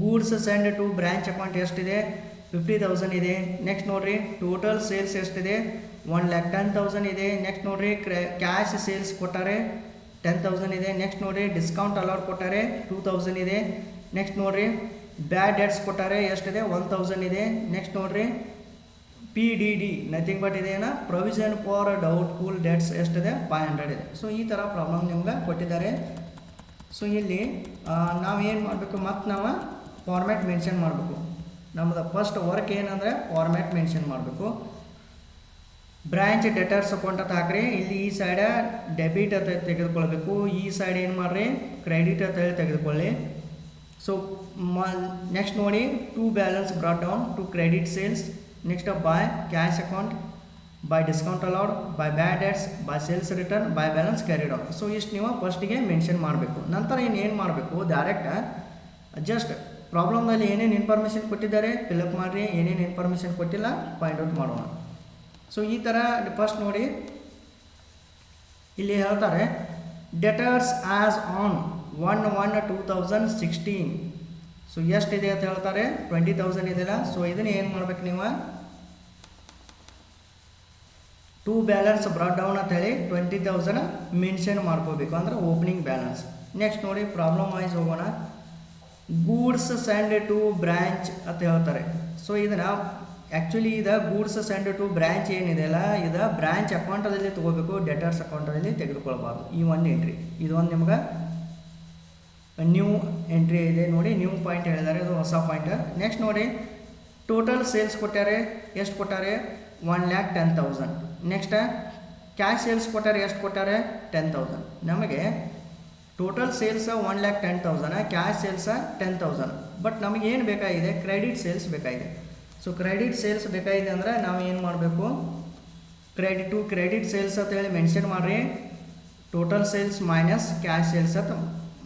Speaker 1: Goods send to branch account ಎಷ್ಟಿದೆ? Fifty thousand ಇದೆ. ನೆಕ್ಸ್ಟ್ ನೋಡಿರಿ. ಟೋಟಲ್ ಸೇಲ್ಸ್ ಎಷ್ಟಿದೆ? ಒನ್ ಲ್ಯಾಕ್ ಟೆನ್ ತೌಸಂಡ್ ಇದೆ. ನೆಕ್ಸ್ಟ್ ನೋಡಿರಿ. ಕ್ಯಾಶ್ ಸೇಲ್ಸ್ ಕೊಟ್ಟಾರೆ ಟೆನ್ ತೌಸಂಡ್ ಇದೆ. ನೆಕ್ಸ್ಟ್ ನೋಡಿರಿ. ಡಿಸ್ಕೌಂಟ್ ಅಲೌಡ್ ಕೊಟ್ಟಾರೆ ಟೂ ತೌಸಂಡ್ ಇದೆ. ನೆಕ್ಸ್ಟ್ ನೋಡಿರಿ. ಬ್ಯಾಡ್ ಡೆಟ್ಸ್ ಕೊಟ್ಟಾರೆ ಎಷ್ಟಿದೆ? ಒನ್ ತೌಸಂಡ್ ಇದೆ. ನೆಕ್ಸ್ಟ್ ನೋಡಿರಿ. P D D nothing but ಇದೇನಾ ಪ್ರೊವಿಷನ್ ಫಾರ್ ಡೌಟ್ಫುಲ್ ಡೆಟ್ಸ್ ಎಷ್ಟಿದೆ? ಫೈವ್ ಹಂಡ್ರೆಡ್ ಇದೆ. ಸೊ ಈ ಥರ ಪ್ರಾಬ್ಲಮ್ ನಿಮ್ಗೆ ಕೊಟ್ಟಿದ್ದಾರೆ. ಸೊ ಇಲ್ಲಿ ನಾವು ಏನು ಮಾಡಬೇಕು? ಮತ್ತು ನಾವು ಫಾರ್ಮ್ಯಾಟ್ ಮೆನ್ಷನ್ ಮಾಡಬೇಕು. ನಮ್ಮದು ಫಸ್ಟ್ ವರ್ಕ್ ಏನಂದರೆ ಫಾರ್ಮ್ಯಾಟ್ ಮೆನ್ಷನ್ ಮಾಡಬೇಕು. ಬ್ರ್ಯಾಂಚ್ ಡೆಟರ್ಸ್ ಅಕೌಂಟ್ ಅಂತ ಹಾಕ್ರಿ. ಇಲ್ಲಿ ಈ ಸೈಡ ಡೆಬಿಟ್ ಅಂತ ತೆಗೆದುಕೊಳ್ಬೇಕು. ಈ ಸೈಡ್ ಏನು ಮಾಡ್ರಿ? ಕ್ರೆಡಿಟ್ ಅಂತ ಹೇಳಿ ತೆಗೆದುಕೊಳ್ಳಿ. ಸೊ ಮ ನೆಕ್ಸ್ಟ್ ನೋಡಿ to balance brought down to credit sales next by cash account by discount allowed by debts by sales return by balance carried out so ಇಷ್ಟು ನೀವು ಫಸ್ಟಿಗೆ ಮೆನ್ಷನ್ ಮಾಡಬೇಕು. ನಂತರ ಏನು ಮಾಡಬೇಕು? ಡೈರೆಕ್ಟ್ ಜಸ್ಟ್ ಪ್ರಾಬ್ಲಮ್ನಲ್ಲಿ ಏನೇನು ಇನ್ಫಾರ್ಮೇಷನ್ ಕೊಟ್ಟಿದ್ದಾರೆ ಫಿಲಪ್ ಮಾಡಿರಿ, ಏನೇನು ಇನ್ಫಾರ್ಮೇಷನ್ ಕೊಟ್ಟಿಲ್ಲ ಫೈಂಡ್ ಔಟ್ ಮಾಡೋಣ. ಸೊ ಈ ಥರ ಫಸ್ಟ್ ನೋಡಿ. ಇಲ್ಲಿ ಹೇಳ್ತಾರೆ debtors as on one one two thousand sixteen so ಎಷ್ಟಿದೆ ಅಂತ ಹೇಳ್ತಾರೆ? ಟ್ವೆಂಟಿ ತೌಸಂಡ್ ಇದೆಯಲ್ಲ? ಸೊ ಇದನ್ನ ಏನು ಮಾಡ್ಬೇಕು ನೀವು? ಟೂ ಬ್ಯಾಲೆನ್ಸ್ ಬ್ರಾಡ್ ಡೌನ್ ಅಂತ ಹೇಳಿ ಟ್ವೆಂಟಿ ತೌಸಂಡ್ ಮೆನ್ಷನ್ ಮಾಡ್ಕೋಬೇಕು. ಅಂದ್ರೆ ಓಪನಿಂಗ್ ಬ್ಯಾಲೆನ್ಸ್ ನೆಕ್ಸ್ಟ್ ನೋಡಿ ಪ್ರಾಬ್ಲಮ್ ವೈಸ್ ಹೋಗೋಣ. ಗೂಡ್ಸ್ ಸೆಂಡ್ ಟು ಬ್ರ್ಯಾಂಚ್ ಅಂತ ಹೇಳ್ತಾರೆ. ಸೊ ಇದನ್ನು ಆ್ಯಕ್ಚುಲಿ ಇದು ಗೂಡ್ಸ್ ಸೆಂಡ್ ಟು ಬ್ರ್ಯಾಂಚ್ ಏನಿದೆಯಲ್ಲ ಇದು ಬ್ರ್ಯಾಂಚ್ ಅಕೌಂಟದಲ್ಲಿ ತೊಗೋಬೇಕು ಡೆಟರ್ಸ್ ಅಕೌಂಟದಲ್ಲಿ ತೆಗೆದುಕೊಳ್ಬಾರ್ದು. ಈ ಒಂದು ಎಂಟ್ರಿ ಇದೊಂದು ನಿಮ್ಗೆ ನ್ಯೂ ಎಂಟ್ರಿ ಇದೆ ನೋಡಿ ನ್ಯೂ ಪಾಯಿಂಟ್ ಹೇಳಿದ್ದಾರೆ ಅದು ಹೊಸ ಪಾಯಿಂಟ್ ನೆಕ್ಸ್ಟ್ ನೋಡಿ ಟೋಟಲ್ ಸೇಲ್ಸ್ ಕೊಟ್ಟಾರೆ, ಎಷ್ಟು ಕೊಟ್ಟಾರೆ? One lakh ten thousand next cash sales ಕೊಟ್ಟಾರೆ, ಎಷ್ಟು ಕೊಟ್ಟಾರೆ? ಟೆನ್ ತೌಸಂಡ್ ನಮಗೆ total sales one lakh ten thousand cash sales ten thousand but ನಮಗೆ ಏನು ಬೇಕಾಗಿದೆ? ಕ್ರೆಡಿಟ್ ಸೇಲ್ಸ್ ಬೇಕಾಗಿದೆ. ಸೊ ಕ್ರೆಡಿಟ್ ಸೇಲ್ಸ್ ಬೇಕಾಗಿದೆ ಅಂದರೆ ನಾವು ಏನು ಮಾಡಬೇಕು? ಕ್ರೆಡಿಟ್ ಟು ಕ್ರೆಡಿಟ್ ಸೇಲ್ಸ್ ಅಂತ ಹೇಳಿ ಮೆನ್ಷನ್ ಮಾಡಿರಿ. Total sales minus cash sales ಅಂತ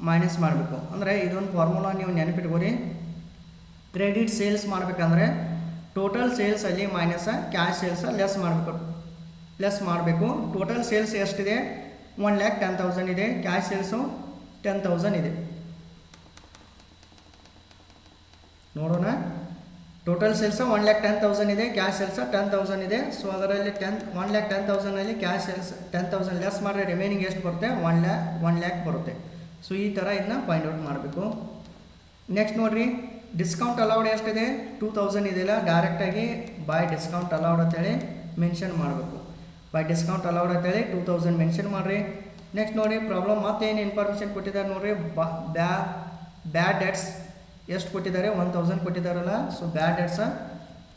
Speaker 1: ಮೈನಸ್ ಮಾಡಬೇಕು. ಅಂದರೆ ಇದೊಂದು ಫಾರ್ಮುಲಾ ನೀವು ನೆನಪಿಟ್ಕೋರಿ ಕ್ರೆಡಿಟ್ ಸೇಲ್ಸ್ ಮಾಡಬೇಕಂದ್ರೆ ಟೋಟಲ್ ಸೇಲ್ಸಲ್ಲಿ ಮೈನಸ್ ಕ್ಯಾಶ್ ಸೇಲ್ಸ ಲೆಸ್ ಮಾಡಬೇಕು. ಲೆಸ್ ಮಾಡಬೇಕು. ಟೋಟಲ್ ಸೇಲ್ಸ್ ಎಷ್ಟಿದೆ? ಒನ್ ಲ್ಯಾಕ್ ಟೆನ್ ತೌಸಂಡ್ ಇದೆ. ಕ್ಯಾಶ್ ಸೇಲ್ಸು ಟೆನ್ ತೌಸಂಡ್ ಇದೆ. ನೋಡೋಣ. Total sales one lakh ten thousand ಇದೆ. ಕ್ಯಾಶ್ ಸೇಲ್ಸ್ ಟೆನ್ ತೌಸಂಡ್ ಇದೆ. ಸೊ ಅದರಲ್ಲಿ ten one lakh ten ತೌಸಂಡಲ್ಲಿ cash sales ten thousand less ಮಾಡಿದ್ರೆ ರಿಮೈನಿಂಗ್ ಎಷ್ಟು ಬರುತ್ತೆ? ಒನ್ ಲ್ಯಾಕ್ ಒನ್ ಲ್ಯಾಕ್ ಬರುತ್ತೆ. ಸೊ ಈ ಥರ ಇದನ್ನ ಫೈಂಡ್ ಔಟ್ ಮಾಡಬೇಕು. ನೆಕ್ಸ್ಟ್ ನೋಡಿರಿ ಡಿಸ್ಕೌಂಟ್ ಅಲೌಡ್ ಎಷ್ಟಿದೆ? ಟೂ ತೌಸಂಡ್ ಇದೆಯಲ್ಲ ಡೈರೆಕ್ಟಾಗಿ ಬೈ ಡಿಸ್ಕೌಂಟ್ ಅಲೌಡ್ ಅಂತೇಳಿ ಮೆನ್ಷನ್ ಮಾಡಬೇಕು. ಬೈ ಡಿಸ್ಕೌಂಟ್ ಅಲೌಡ್ ಅಂತೇಳಿ ಟೂ ತೌಸಂಡ್ ಮೆನ್ಷನ್ ಮಾಡಿರಿ. ನೆಕ್ಸ್ಟ್ ನೋಡಿ ಪ್ರಾಬ್ಲಮ್ ಮತ್ತೇನು ಇನ್ಫಾರ್ಮೇಷನ್ ಕೊಟ್ಟಿದ್ದಾರೆ ನೋಡಿರಿ? ಬ್ಯಾ ಬ್ಯಾಡ್ ಡೆಟ್ಸ್ ಎಷ್ಟು ಕೊಟ್ಟಿದ್ದಾರೆ? One thousand ಕೊಟ್ಟಿದ್ದಾರಲ್ಲ? So bad debts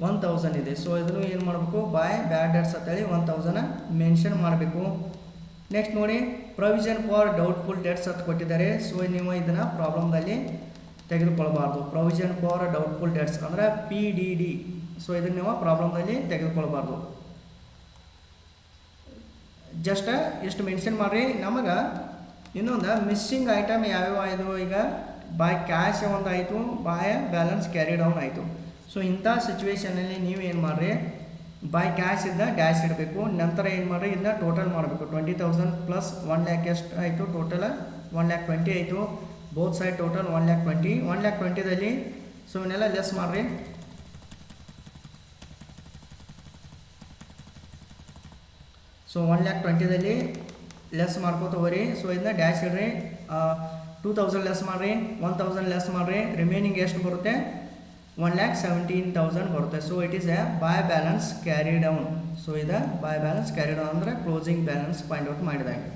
Speaker 1: one thousand ಇದೆ. ಸೊ ಇದನ್ನು ಏನು ಮಾಡಬೇಕು? ಬೈ ಬ್ಯಾಡ್ ಡೆಟ್ಸ್ ಅಂತೇಳಿ ಒನ್ ತೌಸಂಡ್ ಮೆನ್ಷನ್ ಮಾಡಬೇಕು. ನೆಕ್ಸ್ಟ್ ನೋಡಿ ಪ್ರೊವಿಷನ್ ಫಾರ್ ಡೌಟ್ಫುಲ್ ಡೆಟ್ಸ್ ಅಂತ ಕೊಟ್ಟಿದ್ದಾರೆ. ಸೊ ನೀವು ಇದನ್ನು ಪ್ರಾಬ್ಲಮ್ದಲ್ಲಿ ತೆಗೆದುಕೊಳ್ಬಾರ್ದು. ಪ್ರೊವಿಷನ್ ಫಾರ್ ಡೌಟ್ಫುಲ್ ಡೆಟ್ಸ್ ಅಂದರೆ ಪಿ ಡಿ ಡಿ ಸೊ ಇದನ್ನು ನೀವು ಪ್ರಾಬ್ಲಮ್ದಲ್ಲಿ ತೆಗೆದುಕೊಳ್ಬಾರ್ದು. ಜಸ್ಟ್ ಇಷ್ಟು ಮೆನ್ಷನ್ ಮಾಡಿರಿ. ನಮಗೆ ಇನ್ನೊಂದು ಮಿಸ್ಸಿಂಗ್ ಐಟಮ್ ಯಾವ್ಯಾವ ಆಯಿತು ಈಗ? ಬಾಯ್ ಕ್ಯಾಶ್ ಒಂದು ಆಯಿತು ಬಾಯ್ ಬ್ಯಾಲೆನ್ಸ್ ಕ್ಯಾರಿ ಡೌನ್ ಆಯಿತು. ಸೊ ಇಂಥ ಸಿಚುವೇಶನಲ್ಲಿ ನೀವು ಏನು ಮಾಡಿರಿ? ಬೈ ಕ್ಯಾಶ್ ಇಂದ ಡ್ಯಾಶ್ ಇಡಬೇಕು. ನಂತರ ಏನು ಮಾಡಿರಿ? ಇದನ್ನ ಟೋಟಲ್ ಮಾಡಬೇಕು. Twenty thousand plus one lakh ಎಷ್ಟು ಆಯಿತು? ಟೋಟಲ್ ಒನ್ ಲ್ಯಾಕ್ ಟ್ವೆಂಟಿ ಆಯಿತು. Both side total one lakh twenty one lakh ಟ್ವೆಂಟಿದಲ್ಲಿ so ಇವನ್ನೆಲ್ಲ ಲೆಸ್ ಮಾಡಿರಿ. ಸೊ ಒನ್ ಲ್ಯಾಕ್ ಟ್ವೆಂಟಿದಲ್ಲಿ ಲೆಸ್ ಮಾಡ್ಕೋತ ಹೋಗ್ರಿ ಸೊ ಇದನ್ನ ಡ್ಯಾಶ್ ಇಡ್ರಿ. ಟೂ ತೌಸಂಡ್ ಲೆಸ್ ಮಾಡಿರಿ. ಒನ್ ತೌಸಂಡ್ ಲೆಸ್ ಮಾಡಿರಿ. ರಿಮೈನಿಂಗ್ ಎಷ್ಟು ಬರುತ್ತೆ? ಒನ್ ಲ್ಯಾಕ್ ಸೆವೆಂಟೀನ್ ತೌಸಂಡ್ ಬರುತ್ತೆ. So it is a by balance carry down so ಇದು ಬೈ ಬ್ಯಾಲೆನ್ಸ್ ಕ್ಯಾರಿ ಡೌನ್ ಅಂದರೆ ಕ್ಲೋಸಿಂಗ್ ಬ್ಯಾಲೆನ್ಸ್ ಪಾಯಿಂಟ್ ಔಟ್ ಮಾಡಿದಂಗೆ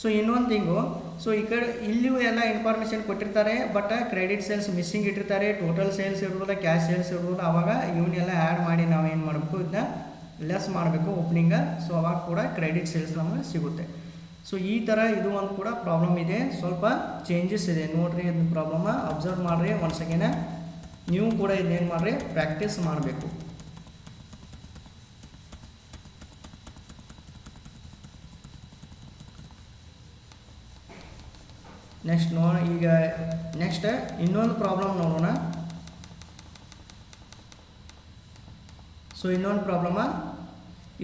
Speaker 1: ಸೊ ಇನ್ನೊಂದು ತಿಂಗು ಸೊ ಈ ಕಡೆ ಇಲ್ಲಿಯೂ ಎಲ್ಲ ಇನ್ಫಾರ್ಮೇಷನ್ ಕೊಟ್ಟಿರ್ತಾರೆ ಬಟ್ ಕ್ರೆಡಿಟ್ ಸೇಲ್ಸ್ ಮಿಸ್ಸಿಂಗ್ ಇಟ್ಟಿರ್ತಾರೆ ಟೋಟಲ್ ಸೇಲ್ಸ್ ಇರೋದಿಲ್ಲ ಕ್ಯಾಶ್ ಸೇಲ್ಸ್ ಇರ್ಬೋದು ಅವಾಗ ಇವನ್ನೆಲ್ಲ ಆ್ಯಡ್ ಮಾಡಿ ನಾವು ಏನು ಮಾಡಬೇಕು ಇದನ್ನ ಲೆಸ್ ಮಾಡಬೇಕು ಓಪನಿಂಗ ಸೊ ಅವಾಗ ಕೂಡ ಕ್ರೆಡಿಟ್ ಸೇಲ್ಸ್ ನಮಗೆ ಸಿಗುತ್ತೆ. ಸೊ ಈ ಥರ ಇದು ಒಂದು ಕೂಡ ಪ್ರಾಬ್ಲಮ್ ಇದೆ. ಸ್ವಲ್ಪ ಚೇಂಜಸ್ ಇದೆ. ನೋಡಿರಿ ಇದು ಪ್ರಾಬ್ಲಮ ಅಬ್ಸರ್ವ್ ಮಾಡಿರಿ. ಒಂದು ಸೆಕೆಂಡ ನೀವು ಕೂಡ ಇದನ್ನೇನು ಮಾಡ್ರಿ ಪ್ರಾಕ್ಟೀಸ್ ಮಾಡಬೇಕು. ನೆಕ್ಸ್ಟ್ ನೋ ಈಗ ನೆಕ್ಸ್ಟ್ ಇನ್ನೊಂದು ಪ್ರಾಬ್ಲಮ್ ನೋಡೋಣ. ಸೊ ಇನ್ನೊಂದು ಪ್ರಾಬ್ಲಮ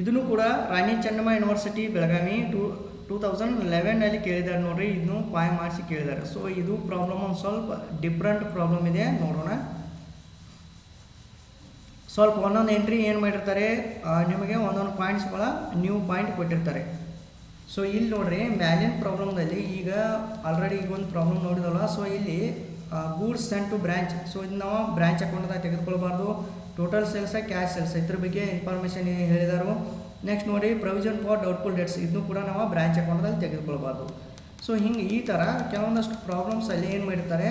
Speaker 1: ಇದನ್ನು ಕೂಡ Rani Channamma university Belagavi two two thousand ಲೆವೆನಲ್ಲಿ ಕೇಳಿದ್ದಾರೆ ನೋಡ್ರಿ, ಇದನ್ನು ಪಾಯ್ ಮಾಡಿಸಿ ಕೇಳಿದ್ದಾರೆ ಸೊ ಇದು ಪ್ರಾಬ್ಲಮ್ ಒಂದು ಸ್ವಲ್ಪ ಡಿಫ್ರೆಂಟ್ ಪ್ರಾಬ್ಲಮ್ ಇದೆ, ನೋಡೋಣ. ಸ್ವಲ್ಪ ಒಂದೊಂದು ಎಂಟ್ರಿ ಏನು ಮಾಡಿರ್ತಾರೆ ನಿಮಗೆ ಒಂದೊಂದು ಪಾಯಿಂಟ್ಸ್ಗಳ ನ್ಯೂ ಪಾಯಿಂಟ್ ಕೊಟ್ಟಿರ್ತಾರೆ. ಸೊ ಇಲ್ಲಿ ನೋಡ್ರಿ ಮ್ಯಾಲಿನ ಪ್ರಾಬ್ಲಮ್ದಲ್ಲಿ ಈಗ ಆಲ್ರೆಡಿ ಈಗ ಒಂದು ಪ್ರಾಬ್ಲಮ್ ನೋಡಿದಲ್ಲ ಸೊ ಇಲ್ಲಿ goods sent to branch so ಇದು ನಾವು ಬ್ರ್ಯಾಂಚ್ ಅಕೌಂಟ್ದಾಗ ತೆಗೆದುಕೊಳ್ಬಾರ್ದು. ಟೋಟಲ್ ಸೇಲ್ಸ ಕ್ಯಾಶ್ ಸೇಲ್ಸ್ ಇದ್ರ ಬಗ್ಗೆ ಇನ್ಫಾರ್ಮೇಷನ್ ಹೇಳಿದರು. ನೆಕ್ಸ್ಟ್ ನೋಡಿ ಪ್ರೊವಿಷನ್ ಫಾರ್ ಡೌಟ್ಫುಲ್ ಡೇಟ್ಸ್ ಇದನ್ನು ಕೂಡ ನಾವು ಬ್ರ್ಯಾಂಚ್ ಅಕೌಂಟ್ದಲ್ಲಿ ತೆಗೆದುಕೊಳ್ಬಾರ್ದು. ಸೊ ಹಿಂಗೆ ಈ ಥರ ಕೆಲವೊಂದಷ್ಟು ಪ್ರಾಬ್ಲಮ್ಸಲ್ಲಿ ಏನು ಮಾಡಿರ್ತಾರೆ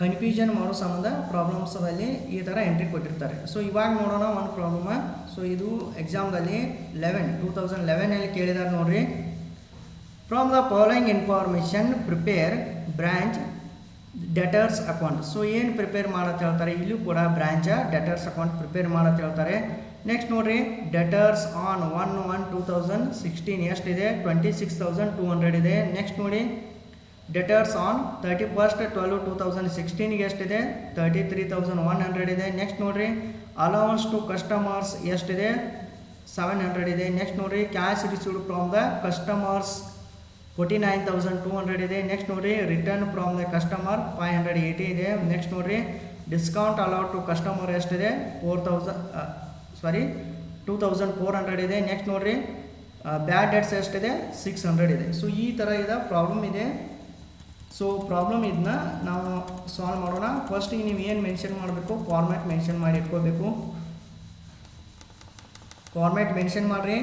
Speaker 1: ಕನ್ಫ್ಯೂಷನ್ ಮಾಡೋ ಸಂಬಂಧ ಪ್ರಾಬ್ಲಮ್ಸಲ್ಲಿ ಈ ಥರ ಎಂಟ್ರಿ ಕೊಟ್ಟಿರ್ತಾರೆ. ಸೊ ಇವಾಗ ನೋಡೋಣ ಒಂದು ಪ್ರಾಬ್ಲಮ ಸೊ ಇದು ಎಕ್ಸಾಮ್ದಲ್ಲಿ ಲೆವೆನ್ ಟೂ ತೌಸಂಡ್ ಲೆವೆನಲ್ಲಿ ಕೇಳಿದಾರೆ ನೋಡ್ರಿ. From the following information prepare branch debtors account so ಏನು ಪ್ರಿಪೇರ್ ಮಾಡತ್ ಹೇಳ್ತಾರೆ? ಇಲ್ಲೂ ಕೂಡ ಬ್ರ್ಯಾಂಚ ಡೆಟರ್ಸ್ ಅಕೌಂಟ್ ಪ್ರಿಪೇರ್ ಮಾಡತ್ ಹೇಳ್ತಾರೆ. ನೆಕ್ಸ್ಟ್ ನೋಡ್ರಿ debtors on one one two thousand sixteen ಎಷ್ಟಿದೆ? Twenty six thousand two hundred ಇದೆ. ನೆಕ್ಸ್ಟ್ ನೋಡಿ. Debtors on thirty first twelve two thousand ಸಿಕ್ಸ್ಟೀನ್ಗೆ ಎಷ್ಟಿದೆ? Thirty three thousand one hundred ಇದೆ. ನೆಕ್ಸ್ಟ್ ನೋಡಿರಿ. ಅಲೌನ್ಸ್ ಟು ಕಸ್ಟಮರ್ಸ್ ಎಷ್ಟಿದೆ? ಸೆವೆನ್ ಹಂಡ್ರೆಡ್ ಇದೆ. Next ನೋಡ್ರಿ. Cash received from the customers forty nine thousand two hundred ಇದೆ. Next ನೋಡಿರಿ. Return from the customer five hundred eighty ಇದೆ. Next ನೋಡಿರಿ. Discount allowed to customer ಎಷ್ಟಿದೆ? Four thousand sorry two thousand four hundred ಇದೆ. Next ನೋಡಿರಿ. Bad debts ಎಷ್ಟಿದೆ? Six hundred ಇದೆ. So ಈ ಥರ ಇದೆ ಪ್ರಾಬ್ಲಮ್ ಇದೆ. ಸೊ ಪ್ರಾಬ್ಲಮ್ ಇದನ್ನ ನಾವು ಸಾಲ್ವ್ ಮಾಡೋಣ. ಫಸ್ಟಿಗೆ ನೀವು ಏನು ಮೆನ್ಷನ್ ಮಾಡಬೇಕು? ಫಾರ್ಮ್ಯಾಟ್ ಮೆನ್ಷನ್ ಮಾಡಿ ಇಟ್ಕೋಬೇಕು ಫಾರ್ಮ್ಯಾಟ್ ಮೆನ್ಷನ್ ಮಾಡಿರಿ.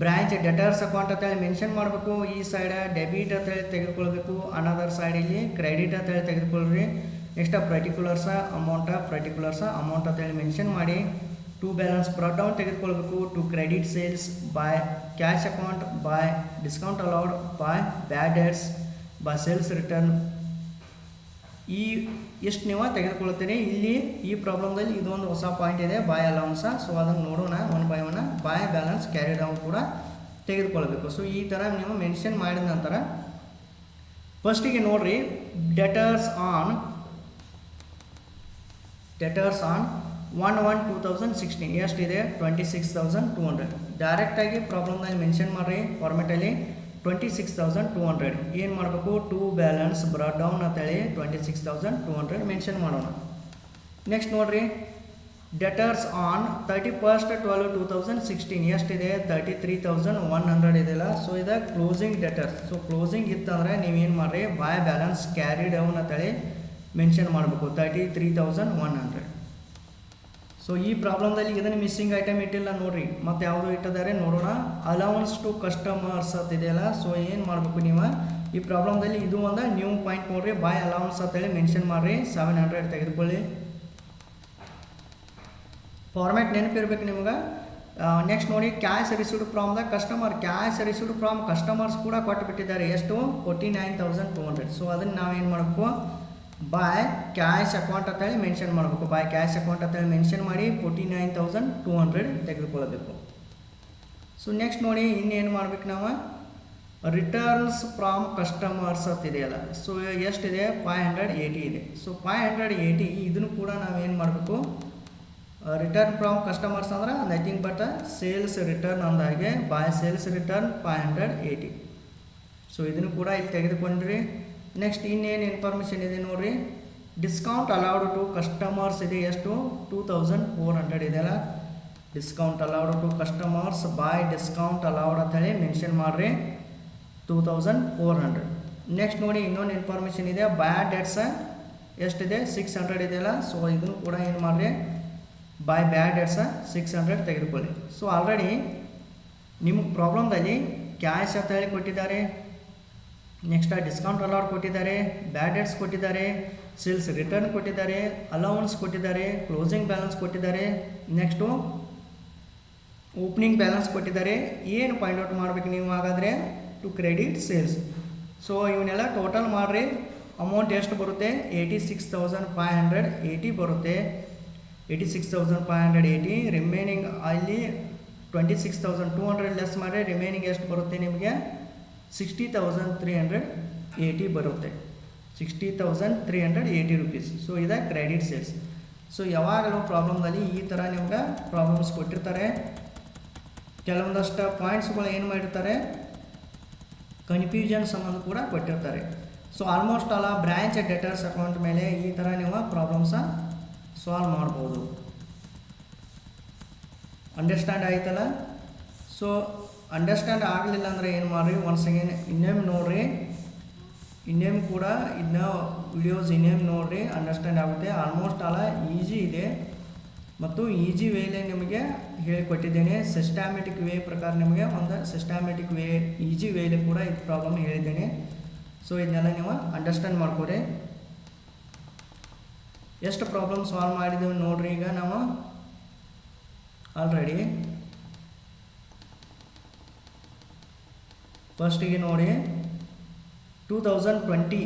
Speaker 1: ಬ್ರ್ಯಾಂಚ್ ಡೆಟರ್ಸ್ ಅಕೌಂಟ್ ಅಂತೇಳಿ ಮೆನ್ಷನ್ ಮಾಡಬೇಕು. ಈ ಸೈಡ್ ಡೆಬಿಟ್ ಅಂತೇಳಿ ತೆಗೆದುಕೊಳ್ಬೇಕು. ಅನದರ್ ಸೈಡಲ್ಲಿ ಕ್ರೆಡಿಟ್ ಅಂತೇಳಿ ತೆಗೆದುಕೊಳ್ಳ್ರಿ next particulars amount particulars amount ಅಂತೇಳಿ ಮೆನ್ಷನ್ ಮಾಡಿ. ಟು ಬ್ಯಾಲೆನ್ಸ್ ಡೌನ್ ತೆಗೆದುಕೊಳ್ಬೇಕು. To credit sales by cash account by discount allowed by bad debts by sales return ಈ ಎಷ್ಟು ನೀವು ತೆಗೆದುಕೊಳ್ತೀರಿ ಇಲ್ಲಿ ಈ ಪ್ರಾಬ್ಲಮ್ದಲ್ಲಿ ಇದೊಂದು ಹೊಸ ಪಾಯಿಂಟ್ ಇದೆ ಬಾಯ್ ಅಲೌನ್ಸ ಸೊ ಅದನ್ನು ನೋಡೋಣ one by one by balance carry down ಕೂಡ ತೆಗೆದುಕೊಳ್ಬೇಕು. ಸೊ ಈ ಥರ ನೀವು ಮೆನ್ಷನ್ ಮಾಡಿದ ನಂತರ ಫಸ್ಟಿಗೆ ನೋಡ್ರಿ debtors on debtors on one one two thousand sixteen ಎಷ್ಟಿದೆ? Twenty six thousand two hundred ಡೈರೆಕ್ಟಾಗಿ ಪ್ರಾಬ್ಲಮ್ನಲ್ಲಿ ಮೆನ್ಷನ್ ಮಾಡಿರಿ ಫಾರ್ಮೆಟಲ್ಲಿ twenty six thousand two hundred ಏನು ಮಾಡಬೇಕು? ಟೂ ಬ್ಯಾಲೆನ್ಸ್ ಬ್ರಾಡ್ ಡೌನ್ ಅಂತೇಳಿ twenty six thousand two hundred mention ಮಾಡೋಣ. ನೆಕ್ಸ್ಟ್ ನೋಡಿರಿ. Debtors on thirty first twelve two thousand sixteen ಎಷ್ಟಿದೆ? Thirty three thousand one hundred ಇದೆಯಲ್ಲ? ಸೊ ಇದು closing debtors so closing ಇತ್ತಂದರೆ ನೀವೇನು ಮಾಡಿರಿ? ಬಾಯ್ ಬ್ಯಾಲೆನ್ಸ್ ಕ್ಯಾರಿ ಡೌನ್ ಅಂತೇಳಿ ಮೆನ್ಷನ್ ಮಾಡಬೇಕು. Thirty three thousand one hundred so ಈ ಪ್ರಾಬ್ಲಮ್ದಲ್ಲಿ ಇದನ್ನು ಮಿಸ್ಸಿಂಗ್ ಐಟಮ್ ಇಟ್ಟಿಲ್ಲ ನೋಡ್ರಿ. ಮತ್ತು ಯಾವುದು ಇಟ್ಟಿದ್ದಾರೆ ನೋಡೋಣ. ಅಲೌನ್ಸ್ ಟು ಕಸ್ಟಮರ್ಸ್ ಅಂತ ಇದೆಯಲ್ಲ ಸೊ ಏನು ಮಾಡಬೇಕು ನೀವು? ಈ ಪ್ರಾಬ್ಲಮ್ದಲ್ಲಿ ಇದು ಒಂದು ನ್ಯೂ ಪಾಯಿಂಟ್ ನೋಡ್ರಿ. ಬಾಯ್ ಅಲೌನ್ಸ್ ಅಂತೇಳಿ ಮೆನ್ಷನ್ ಮಾಡಿರಿ. ಸೆವೆನ್ ಹಂಡ್ರೆಡ್ ತೆಗೆದುಕೊಳ್ಳಿ. ಫಾರ್ಮ್ಯಾಟ್ ನೆನಪಿರ್ಬೇಕು ನಿಮ್ಗೆ. ನೆಕ್ಸ್ಟ್ ನೋಡಿ cash received from the customer cash received from customers ಕೂಡ ಕೊಟ್ಟು ಬಿಟ್ಟಿದ್ದಾರೆ ಎಷ್ಟು? Forty nine thousand two hundred so ಅದನ್ನು ನಾವೇನು ಮಾಡಬೇಕು? ಬಾಯ್ ಕ್ಯಾಶ್ ಅಕೌಂಟ್ ಅಂತ ಹೇಳಿ ಮೆನ್ಷನ್ ಮಾಡಬೇಕು. ಬಾಯ್ ಕ್ಯಾಶ್ ಅಕೌಂಟ್ ಅಂತೇಳಿ ಮೆನ್ಷನ್ ಮಾಡಿ forty nine thousand two hundred ತೆಗೆದುಕೊಳ್ಳಬೇಕು. ಸೊ ನೆಕ್ಸ್ಟ್ ನೋಡಿ ಇನ್ನೇನು ಮಾಡ್ಬೇಕು ನಾವು? ರಿಟರ್ನ್ಸ್ ಫ್ರಾಮ್ ಕಸ್ಟಮರ್ಸ್ ಅಂತ ಇದೆಯಲ್ಲ ಸೊ ಎಷ್ಟಿದೆ? ಫೈವ್ ಹಂಡ್ರೆಡ್ ಏಯ್ಟಿ ಇದೆ. ಸೊ ಫೈವ್ ಹಂಡ್ರೆಡ್ ಏಯ್ಟಿ ಇದನ್ನು ಕೂಡ ನಾವೇನು ಮಾಡಬೇಕು? ರಿಟರ್ನ್ ಫ್ರಾಮ್ ಕಸ್ಟಮರ್ಸ್ ಅಂದ್ರೆ ನಥಿಂಗ್ ಬಟ್ ಸೇಲ್ಸ್ ರಿಟರ್ನ್ ಅಂದಾಗೆ by sales return five hundred eighty so ಇದನ್ನು ಕೂಡ ಇಲ್ಲಿ ತೆಗೆದುಕೊಂಡ್ರಿ. ನೆಕ್ಸ್ಟ್ ಇನ್ನೇನು ಇನ್ಫಾರ್ಮೇಷನ್ ಇದೆ ನೋಡಿರಿ. ಡಿಸ್ಕೌಂಟ್ ಅಲೌಡ್ ಟು ಕಸ್ಟಮರ್ಸ್ ಇದೆ ಎಷ್ಟು? ಟೂ ತೌಸಂಡ್ ಫೋರ್ ಹಂಡ್ರೆಡ್ ಇದೆಯಲ್ಲ discount allowed to customers by discount allowed ಅಂತ ಹೇಳಿ ಮೆನ್ಷನ್ ಮಾಡಿರಿ. Two thousand four hundred next ನೋಡಿ ಇನ್ನೊಂದು ಇನ್ಫಾರ್ಮೇಷನ್ ಇದೆ. ಬ್ಯಾಡ್ ಡೆಟ್ಸ್ ಎಷ್ಟಿದೆ? ಸಿಕ್ಸ್ ಹಂಡ್ರೆಡ್ ಇದೆಯಲ್ಲ ಸೊ ಇದನ್ನು ಕೂಡ ಏನು ಮಾಡಿರಿ? By bad debts six hundred ತೆಗೆದುಕೊಳ್ಳಿ. ಸೊ ಆಲ್ರೆಡಿ ನಿಮಗೆ ಪ್ರಾಬ್ಲಮ್ದಲ್ಲಿ ಕ್ಯಾಶ್ ಅಂತ ಹೇಳಿ ಕೊಟ್ಟಿದ್ದಾರೆ. ನೆಕ್ಸ್ಟ್ ಡಿಸ್ಕೌಂಟ್ ಅಲೌಡ್ ಕೊಟ್ಟಿದ್ದಾರೆ ಬ್ಯಾಡ್ ಡೆಟ್ಸ್ ಕೊಟ್ಟಿದ್ದಾರೆ ಸೇಲ್ಸ್ ರಿಟರ್ನ್ ಕೊಟ್ಟಿದ್ದಾರೆ ಅಲೌನ್ಸ್ ಕೊಟ್ಟಿದ್ದಾರೆ ಕ್ಲೋಸಿಂಗ್ ಬ್ಯಾಲೆನ್ಸ್ ಕೊಟ್ಟಿದ್ದಾರೆ. ನೆಕ್ಸ್ಟು ಓಪನಿಂಗ್ ಬ್ಯಾಲೆನ್ಸ್ ಕೊಟ್ಟಿದ್ದಾರೆ. ಏನು ಪಾಯಿಂಟ್ ಔಟ್ ಮಾಡಬೇಕು ನೀವು ಹಾಗಾದರೆ? ಟು ಕ್ರೆಡಿಟ್ ಸೇಲ್ಸ್ ಸೊ ಇವನ್ನೆಲ್ಲ ಟೋಟಲ್ ಮಾಡಿರಿ. ಅಮೌಂಟ್ ಎಷ್ಟು ಬರುತ್ತೆ? Eighty six thousand five hundred eighty ಬರುತ್ತೆ. Eighty six thousand five hundred eighty remaining ಅಲ್ಲಿ twenty six thousand two hundred less ಮಾಡಿ ರಿಮೈನಿಂಗ್ ಎಷ್ಟು ಬರುತ್ತೆ ನಿಮಗೆ? Sixty thousand three hundred eighty ಬರುತ್ತೆ. Sixty thousand three hundred eighty rupees. So ಇದೆ credit sales so ಯಾವಾಗಲೂ ಪ್ರಾಬ್ಲಮ್ದಲ್ಲಿ ಈ ಥರ ನಿಮ್ಗೆ ಪ್ರಾಬ್ಲಮ್ಸ್ ಕೊಟ್ಟಿರ್ತಾರೆ. ಕೆಲವೊಂದಷ್ಟು ಪಾಯಿಂಟ್ಸ್ಗಳು ಏನು ಮಾಡಿರ್ತಾರೆ? ಕನ್ಫ್ಯೂಷನ್ ಸಂಬಂಧ ಕೂಡ ಕೊಟ್ಟಿರ್ತಾರೆ. So almost all branch debtors account ಮೇಲೆ ಈ ಥರ ನೀವು ಪ್ರಾಬ್ಲಮ್ಸ ಸಾಲ್ವ್ ಮಾಡ್ಬೋದು. ಅಂಡರ್ಸ್ಟ್ಯಾಂಡ್ ಆಯ್ತಲ್ಲ? ಸೊ ಅಂಡರ್ಸ್ಟ್ಯಾಂಡ್ ಆಗಲಿಲ್ಲ ಅಂದರೆ ಏನು ಮಾಡಿರಿ? ಒನ್ಸ್ ಅಗೇನ್ ಇನ್ನೇನು ನೋಡಿರಿ. ಇನ್ನೇನು ಕೂಡ ಇದನ್ನ ವಿಡಿಯೋಸ್ ಇನ್ನೇನು ನೋಡಿರಿ ಅಂಡರ್ಸ್ಟ್ಯಾಂಡ್ ಆಗುತ್ತೆ. ಆಲ್ಮೋಸ್ಟ್ ಆಲ ಈಜಿ ಇದೆ. ಮತ್ತು ಈಜಿ ವೇಲೆ ನಿಮಗೆ ಹೇಳಿಕೊಟ್ಟಿದ್ದೇನೆ. ಸಿಸ್ಟಮ್ಯಾಟಿಕ್ ವೇ ಪ್ರಕಾರ ನಿಮಗೆ ಒಂದು ಸಿಸ್ಟಮ್ಯಾಟಿಕ್ ವೇ ಈಜಿ ವೇಲೆ ಕೂಡ ಇದು ಪ್ರಾಬ್ಲಮ್ ಹೇಳಿದ್ದೇನೆ. ಸೊ ಇದನ್ನೆಲ್ಲ ನೀವು ಅಂಡರ್ಸ್ಟ್ಯಾಂಡ್ ಮಾಡ್ಕೋರಿ. ಎಷ್ಟು ಪ್ರಾಬ್ಲಮ್ ಸಾಲ್ವ್ ಮಾಡಿದ್ದೇವೆ ನೋಡ್ರಿ ಈಗ ನಾವು. ಆಲ್ರೆಡಿ ಫಸ್ಟಿಗೆ ನೋಡಿ ಟೂ ತೌಸಂಡ್ ಟ್ವೆಂಟಿ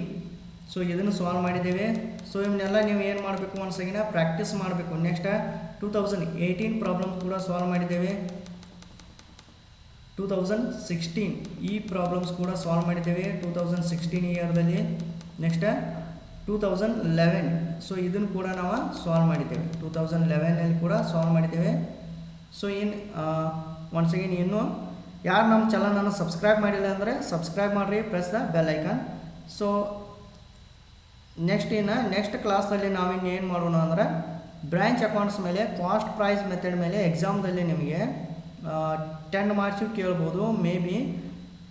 Speaker 1: ಸೊ ಇದನ್ನು ಸಾಲ್ವ್ ಮಾಡಿದ್ದೇವೆ. ಸೊ ಇವನ್ನೆಲ್ಲ ನೀವು ಏನು ಮಾಡಬೇಕು ಅನ್ಸಾಗಿನ ಪ್ರಾಕ್ಟೀಸ್ ಮಾಡಬೇಕು. Next two thousand eighteen problem ಕೂಡ ಸಾಲ್ವ್ ಮಾಡಿದ್ದೇವೆ. ಟೂ ತೌಸಂಡ್ ಸಿಕ್ಸ್ಟೀನ್ ಈ ಪ್ರಾಬ್ಲಮ್ಸ್ ಕೂಡ ಸಾಲ್ವ್ ಮಾಡಿದ್ದೇವೆ two thousand sixteen ಇಯರ್ದಲ್ಲಿ next two thousand eleven so ಇದನ್ನು ಕೂಡ ನಾವು ಸಾಲ್ವ್ ಮಾಡಿದ್ದೇವೆ. ಟೂ ತೌಸಂಡ್ ಲೆವೆನಲ್ಲಿ ಕೂಡ ಸಾಲ್ವ್ ಮಾಡಿದ್ದೇವೆ. ಸೊ ಇನ್ ಒನ್ಸ್ ಅಗೇನ್ ಇನ್ನು ಯಾರು ನಮ್ಮ ಚಾನಲನ್ನು ಸಬ್ಸ್ಕ್ರೈಬ್ ಮಾಡಿಲ್ಲ ಅಂದರೆ ಸಬ್ಸ್ಕ್ರೈಬ್ ಮಾಡಿರಿ press the bell icon so next ಇನ್ನು ನೆಕ್ಸ್ಟ್ ಕ್ಲಾಸಲ್ಲಿ ನಾವಿನ್ನು ಏನು ಮಾಡೋಣ ಅಂದರೆ ಬ್ರ್ಯಾಂಚ್ ಅಕೌಂಟ್ಸ್ ಮೇಲೆ ಕಾಸ್ಟ್ ಪ್ರೈಸ್ ಮೆಥಡ್ ಮೇಲೆ ಎಕ್ಸಾಮ್ದಲ್ಲಿ ನಿಮಗೆ ಟೆನ್ ಮಾರ್ಕ್ಸ್ ಕೇಳ್ಬೋದು ಮೇ ಬಿ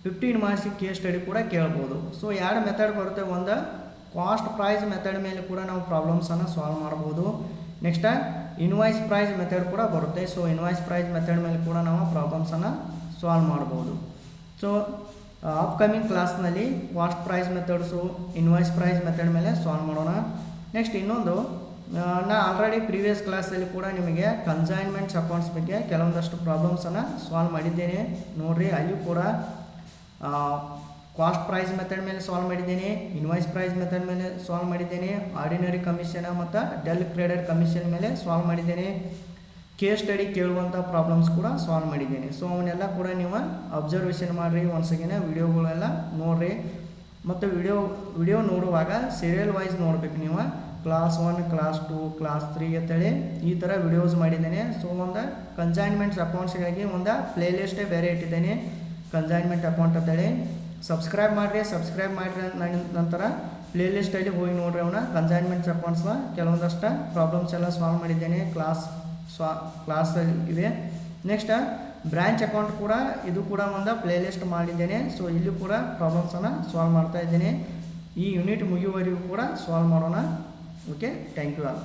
Speaker 1: ಫಿಫ್ಟೀನ್ ಮಾರ್ಕ್ಸಿಗೆ ಕೇಸ್ ಸ್ಟಡಿ ಕೂಡ ಕೇಳ್ಬೋದು. ಸೊ ಎರಡು ಮೆಥಡ್ ಬರುತ್ತೆ. ಒಂದು ಕಾಸ್ಟ್ ಪ್ರೈಸ್ ಮೆಥಡ್ ಮೇಲೆ ಕೂಡ ನಾವು ಪ್ರಾಬ್ಲಮ್ಸನ್ನು ಸಾಲ್ವ್ ಮಾಡ್ಬೋದು. ನೆಕ್ಸ್ಟ್ ಇನ್ವಾಯ್ಸ್ ಪ್ರೈಸ್ ಮೆಥಡ್ ಕೂಡ ಬರುತ್ತೆ. ಸೊ ಇನ್ವಾಯ್ಸ್ ಪ್ರೈಸ್ ಮೆಥಡ್ ಮೇಲೆ ಕೂಡ ನಾವು ಪ್ರಾಬ್ಲಮ್ಸನ್ನು ಸಾಲ್ವ್ ಮಾಡ್ಬೋದು. ಸೊ ಅಪ್ಕಮಿಂಗ್ ಕ್ಲಾಸ್ನಲ್ಲಿ cost price methods invoice price method ಮೇಲೆ ಸಾಲ್ವ್ ಮಾಡೋಣ. ನೆಕ್ಸ್ಟ್ ಇನ್ನೊಂದು ನಾ ಆಲ್ರೆಡಿ ಪ್ರೀವಿಯಸ್ ಕ್ಲಾಸಲ್ಲಿ ಕೂಡ ನಿಮಗೆ ಕನ್ಸೈನ್ಮೆಂಟ್ಸ್ ಅಕೌಂಟ್ಸ್ ಬಗ್ಗೆ ಕೆಲವೊಂದಷ್ಟು ಪ್ರಾಬ್ಲಮ್ಸನ್ನು ಸಾಲ್ವ್ ಮಾಡಿದ್ದೇನೆ. ನೋಡಿರಿ ಅಲ್ಲಿಯೂ ಕೂಡ ಕಾಸ್ಟ್ ಪ್ರೈಸ್ ಮೆಥಡ್ ಮೇಲೆ ಸಾಲ್ವ್ ಮಾಡಿದ್ದೇನೆ ಇನ್ವಾಯ್ಸ್ ಪ್ರೈಸ್ ಮೆಥಡ್ ಮೇಲೆ ಸಾಲ್ವ್ ಮಾಡಿದ್ದೇನೆ ಆರ್ಡಿನರಿ ಕಮಿಷನ್ ಮತ್ತು ಡೆಲ್ ಕ್ರೆಡಿಟ್ ಕಮಿಷನ್ ಮೇಲೆ ಸಾಲ್ವ್ ಮಾಡಿದ್ದೇನೆ. ಕೇಸ್ ಸ್ಟಡಿ ಕೇಳುವಂಥ ಪ್ರಾಬ್ಲಮ್ಸ್ ಕೂಡ ಸಾಲ್ವ್ ಮಾಡಿದ್ದೀನಿ. ಸೊ ಅವನ್ನೆಲ್ಲ ಕೂಡ ನೀವು ಅಬ್ಸರ್ವೇಷನ್ ಮಾಡಿರಿ ಒಂದ್ಸಗಿನ ವೀಡಿಯೋಗಳೆಲ್ಲ ನೋಡಿರಿ. ಮತ್ತು ವಿಡಿಯೋ ವಿಡಿಯೋ ನೋಡುವಾಗ ಸೀರಿಯಲ್ ವೈಸ್ ನೋಡಬೇಕು ನೀವು. Class one class two class three ಅಂತೇಳಿ ಈ ಥರ ವಿಡಿಯೋಸ್ ಮಾಡಿದ್ದೇನೆ. ಸೊ ಒಂದು ಕನ್ಸೈನ್ಮೆಂಟ್ಸ್ ಅಕೌಂಟ್ಸ್ಗಾಗಿ ಒಂದು ಪ್ಲೇ ಲಿಸ್ಟೇ ಬೇರೆ ಇಟ್ಟಿದ್ದೇನೆ. ಕನ್ಸೈನ್ಮೆಂಟ್ ಅಕೌಂಟ್ ಅಂತೇಳಿ. ಸಬ್ಸ್ಕ್ರೈಬ್ ಮಾಡಿರಿ ಸಬ್ಸ್ಕ್ರೈಬ್ ಮಾಡಿರಿ ನಂತರ ಪ್ಲೇ ಲಿಸ್ಟಲ್ಲಿ ಹೋಗಿ ನೋಡ್ರಿ ಅವನ್ನ ಕನ್ಸೈನ್ಮೆಂಟ್ಸ್ ಅಕೌಂಟ್ಸ್ನ ಕೆಲವೊಂದಷ್ಟು ಪ್ರಾಬ್ಲಮ್ಸ್ ಎಲ್ಲ ಸಾಲ್ವ್ ಮಾಡಿದ್ದೇನೆ. ಕ್ಲಾಸ್ ಸ್ವಾ ಕ್ಲಾಸಲ್ಲಿ ಇವೆ ನೆಕ್ಸ್ಟ್ ಬ್ರ್ಯಾಂಚ್ ಅಕೌಂಟ್ ಕೂಡ ಇದು ಕೂಡ ಒಂದು ಪ್ಲೇ ಲಿಸ್ಟ್ ಮಾಡಿದ್ದೇನೆ. ಸೊ ಇಲ್ಲಿ ಕೂಡ ಪ್ರಾಬ್ಲಮ್ಸನ್ನು ಸಾಲ್ವ್ ಮಾಡ್ತಾ ಇದ್ದೇನೆ. ಈ ಯೂನಿಟ್ ಮುಗಿಯುವವರೆಗೂ ಕೂಡ ಸಾಲ್ವ್ ಮಾಡೋಣ. Okay thank you all